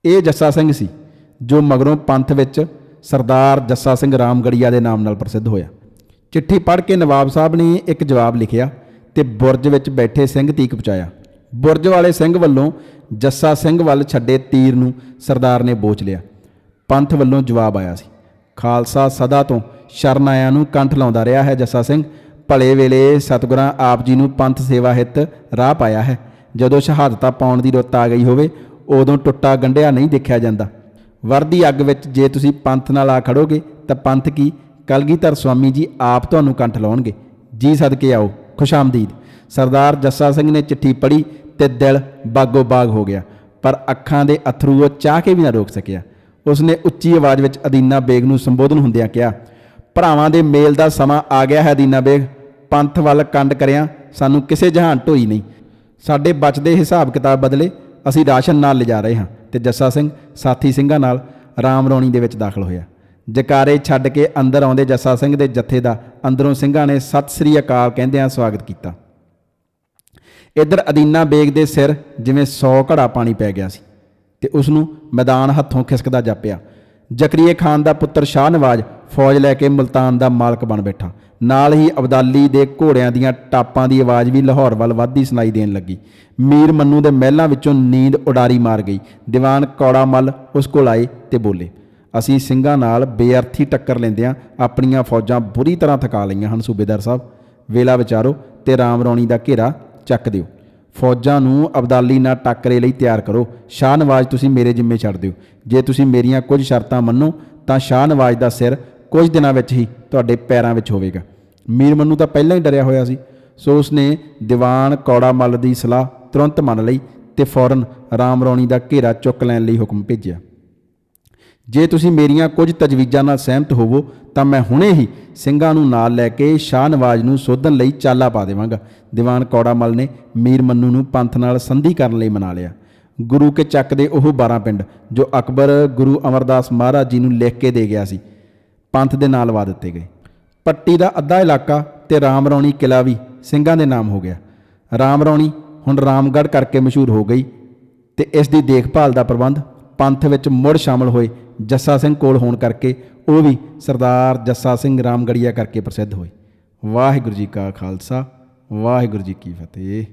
ਇਹ ਜੱਸਾ ਸਿੰਘ ਸੀ ਜੋ ਮਗਰੋਂ ਪੰਥ ਵਿੱਚ ਸਰਦਾਰ ਜੱਸਾ ਸਿੰਘ ਰਾਮਗੜੀਆ ਦੇ ਨਾਮ ਨਾਲ ਪ੍ਰਸਿੱਧ ਹੋਇਆ। ਚਿੱਠੀ ਪੜ੍ਹ ਕੇ ਨਵਾਬ ਸਾਹਿਬ ਨੇ ਇੱਕ ਜਵਾਬ ਲਿਖਿਆ ਤੇ ਬੁਰਜ ਵਿੱਚ ਬੈਠੇ ਸਿੰਘ ਤੀਕ ਪਹੁੰਚਾਇਆ। ਬੁਰਜ ਵਾਲੇ ਸਿੰਘ ਵੱਲੋਂ ਜੱਸਾ ਸਿੰਘ ਵੱਲ ਛੱਡੇ ਤੀਰ ਨੂੰ ਸਰਦਾਰ ਨੇ ਬੋਚ ਲਿਆ। ਪੰਥ ਵੱਲੋਂ ਜਵਾਬ ਆਇਆ ਸੀ। ਖਾਲਸਾ ਸਦਾ ਤੋਂ ਸ਼ਰਨ ਆਇਆਂ ਨੂੰ ਕੰਠ ਲਾਉਂਦਾ ਰਿਹਾ ਹੈ ਜੱਸਾ ਸਿੰਘ। ਭਲੇ ਵੇਲੇ ਸਤਿਗੁਰਾਂ ਆਪ ਜੀ ਨੂੰ ਪੰਥ ਸੇਵਾ ਹਿੱਤ ਰਾਹ ਪਾਇਆ ਹੈ। ਜਦੋਂ ਸ਼ਹਾਦਤਾਂ ਪਾਉਣ ਦੀ ਰੁੱਤ ਆ ਗਈ ਹੋਵੇ, ਉਦੋਂ ਟੁੱਟਾ ਗੰਢਿਆ ਨਹੀਂ ਦੇਖਿਆ ਜਾਂਦਾ। ਵਰਦੀ ਅੱਗ ਵਿੱਚ ਜੇ ਤੁਸੀਂ ਪੰਥ ਨਾਲ ਆ ਖੜੋਗੇ, ਤਾਂ ਪੰਥ ਕੀ? ਕਲਗੀਧਰ ਸਵਾਮੀ ਜੀ ਆਪ ਤੁਹਾਨੂੰ ਕੰਠ ਲਾਉਣਗੇ। ਜੀ ਸਦਕੇ ਆਓ ਖੁਸ਼ਾਮਦੀਦ ਸਰਦਾਰ ਜੱਸਾ ਸਿੰਘ ਨੇ ਚਿੱਠੀ ਪੜ੍ਹੀ ਤੇ ਦਿਲ ਬਾਗੋ ਬਾਗ ਹੋ ਗਿਆ, ਪਰ ਅੱਖਾਂ ਦੇ ਅਥਰੂ ਉਹ ਚਾਹ ਕੇ ਵੀ ਨਾ ਰੋਕ ਸਕਿਆ। ਉਸਨੇ ਉੱਚੀ ਆਵਾਜ਼ ਵਿੱਚ ਅਦੀਨਾ ਬੇਗ ਨੂੰ ਸੰਬੋਧਨ ਹੁੰਦਿਆਂ ਕਿਹਾ, ਭਰਾਵਾਂ ਦੇ ਮੇਲ ਦਾ ਸਮਾਂ ਆ ਗਿਆ ਹੈ ਅਦੀਨਾ ਬੇਗ। ਪੰਥ ਵੱਲ ਕੰਡ ਕਰਿਆ, ਸਾਨੂੰ ਕਿਸੇ ਜਹਾਨ ਢੋਈ ਨਹੀਂ। ਸਾਡੇ ਬਚਦੇ ਹਿਸਾਬ ਕਿਤਾਬ ਬਦਲੇ ਅਸੀਂ ਰਾਸ਼ਨ ਨਾਲ ਲਿਜਾ ਰਹੇ ਹਾਂ। ਤੇ ਜੱਸਾ ਸਿੰਘ, ਸਾਥੀ ਸਿੰਘਾਂ ਨਾਲ ਰਾਮ ਰੌਣੀ ਦੇ ਵਿੱਚ ਦਾਖਲ ਹੋਇਆ। ਜਕਾਰੇ ਛੱਡ ਕੇ ਅੰਦਰ ਆਉਂਦੇ ਜੱਸਾ ਸਿੰਘ ਦੇ ਜੱਥੇ ਦਾ ਅੰਦਰੋਂ ਸਿੰਘਾਂ ਨੇ ਸਤਿ ਸ੍ਰੀ ਅਕਾਲ ਕਹਿੰਦਿਆਂ ਸਵਾਗਤ ਕੀਤਾ। ਇੱਧਰ ਅਦੀਨਾ ਬੇਗ ਦੇ ਸਿਰ ਜਿਵੇਂ 100 ਘੜਾ ਪਾਣੀ ਪੈ ਗਿਆ ਸੀ ਤੇ ਉਸ ਨੂੰ ਮੈਦਾਨ ਹੱਥੋਂ ਖਿਸਕਦਾ ਜਾਪਿਆ। ਜ਼ਕਰੀਏ ਖਾਨ ਦਾ ਪੁੱਤਰ ਸ਼ਾਹ ਨਵਾਜ਼ ਫੌਜ ਲੈ ਕੇ ਮੁਲਤਾਨ ਦਾ ਮਾਲਕ ਬਣ ਬੈਠਾ। ਨਾਲ ਹੀ ਅਬਦਾਲੀ ਦੇ ਘੋੜਿਆਂ ਦੀਆਂ ਟਾਪਾਂ ਦੀ ਆਵਾਜ਼ ਵੀ ਲਾਹੌਰ ਵੱਲ ਵੱਧਦੀ ਸੁਣਾਈ ਦੇਣ ਲੱਗੀ। ਮੀਰ ਮੰਨੂ ਦੇ ਮਹਿਲਾਂ ਵਿੱਚੋਂ ਨੀਂਦ ਉਡਾਰੀ ਮਾਰ ਗਈ। ਦੀਵਾਨ ਕੌੜਾ ਮੱਲ ਉਸ ਕੋਲ ਆਏ ਤੇ ਬੋਲੇ, ਅਸੀਂ ਸਿੰਘਾਂ ਨਾਲ ਬੇਅਰਥੀ ਟੱਕਰ ਲੈਂਦਿਆਂ ਆਪਣੀਆਂ ਫੌਜਾਂ ਬੁਰੀ ਤਰ੍ਹਾਂ ਥਕਾ ਲਈਆਂ ਹਨ, ਸੂਬੇਦਾਰ ਸਾਹਿਬ। ਵੇਲਾ ਵਿਚਾਰੋ ਤੇ ਰਾਮ ਰੌਣੀ ਦਾ ਘੇਰਾ ਚੱਕ ਦਿਓ। ਫੌਜਾਂ ਨੂੰ ਅਬਦਾਲੀ ਨਾਲ ਟੱਕਰੇ ਲਈ ਤਿਆਰ ਕਰੋ। ਸ਼ਾਹ ਨਵਾਜ਼ ਤੁਸੀਂ ਮੇਰੇ ਜ਼ਿੰਮੇ ਛੱਡ ਦਿਓ। ਜੇ ਤੁਸੀਂ ਮੇਰੀਆਂ ਕੁਝ ਸ਼ਰਤਾਂ ਮੰਨੋ, ਤਾਂ ਸ਼ਾਹ ਨਵਾਜ਼ ਦਾ ਸਿਰ ਕੁਝ ਦਿਨਾਂ ਵਿੱਚ ਹੀ ਤੁਹਾਡੇ ਪੈਰਾਂ ਵਿੱਚ ਹੋਵੇਗਾ। ਮੀਰ ਮੰਨੂ ਤਾਂ ਪਹਿਲਾਂ ਹੀ ਡਰਿਆ ਹੋਇਆ ਸੀ। ਸੋ ਉਸਨੇ ਦੀਵਾਨ ਕੌੜਾ ਮੱਲ ਦੀ ਸਲਾਹ ਤੁਰੰਤ ਮੰਨ ਲਈ ਤੇ ਫੌਰਨ ਰਾਮ ਰੌਣੀ ਦਾ ਘੇਰਾ ਚੁੱਕ ਲੈਣ ਲਈ ਹੁਕਮ ਭੇਜਿਆ। ਜੇ ਤੁਸੀਂ ਮੇਰੀਆਂ ਕੁਝ ਤਜਵੀਜ਼ਾਂ ਨਾਲ ਸਹਿਮਤ ਹੋਵੋ, ਤਾਂ ਮੈਂ ਹੁਣੇ ਹੀ ਸਿੰਘਾਂ ਨੂੰ ਨਾਲ ਲੈ ਕੇ ਸ਼ਾਹ ਨਵਾਜ਼ ਨੂੰ ਸੋਧਣ ਲਈ ਚਾਲਾ ਪਾ ਦੇਵਾਂਗਾ। ਦੀਵਾਨ ਕੌੜਾ ਕੌੜਾਮਲ ਨੇ ਮੀਰ ਮੰਨੂ ਨੂੰ ਪੰਥ ਨਾਲ ਸੰਧੀ ਕਰਨ ਲਈ ਮਨਾ ਲਿਆ। ਗੁਰੂ ਕੇ ਚੱਕ ਦੇ ਉਹ 12 ਪਿੰਡ ਜੋ ਅਕਬਰ ਗੁਰੂ ਅਮਰਦਾਸ ਮਹਾਰਾਜ ਜੀ ਨੂੰ ਲਿਖ ਕੇ ਦੇ ਗਿਆ ਸੀ। ਪੰਥ ਦੇ ਨਾਲ ਲਵਾ ਦਿੱਤੇ ਗਏ। ਪੱਟੀ ਦਾ ਅੱਧਾ ਇਲਾਕਾ ਤੇ ਰਾਮਰੌਣੀ ਕਿਲਾ ਵੀ ਸਿੰਘਾਂ ਦੇ ਨਾਮ ਹੋ ਗਿਆ। ਰਾਮ ਰਾਮਰੌਣੀ ਹੁਣ ਰਾਮਗੜ੍ਹ ਕਰਕੇ ਮਸ਼ਹੂਰ ਹੋ ਗਈ ਤੇ ਇਸ ਦੀ ਦੇਖਭਾਲ ਦਾ ਪ੍ਰਬੰਧ ਪੰਥ ਵਿੱਚ ਮੁੜ ਸ਼ਾਮਲ ਹੋਏ ਜੱਸਾ ਸਿੰਘ ਕੋਲ ਹੋਣ ਕਰਕੇ ਉਹ ਵੀ ਸਰਦਾਰ ਜੱਸਾ ਸਿੰਘ ਰਾਮਗੜੀਆ ਕਰਕੇ ਪ੍ਰਸਿੱਧ ਹੋਏ। ਵਾਹਿਗੁਰੂ ਜੀ ਕਾ ਖਾਲਸਾ, ਵਾਹਿਗੁਰੂ ਜੀ ਕੀ ਫਤਿਹ।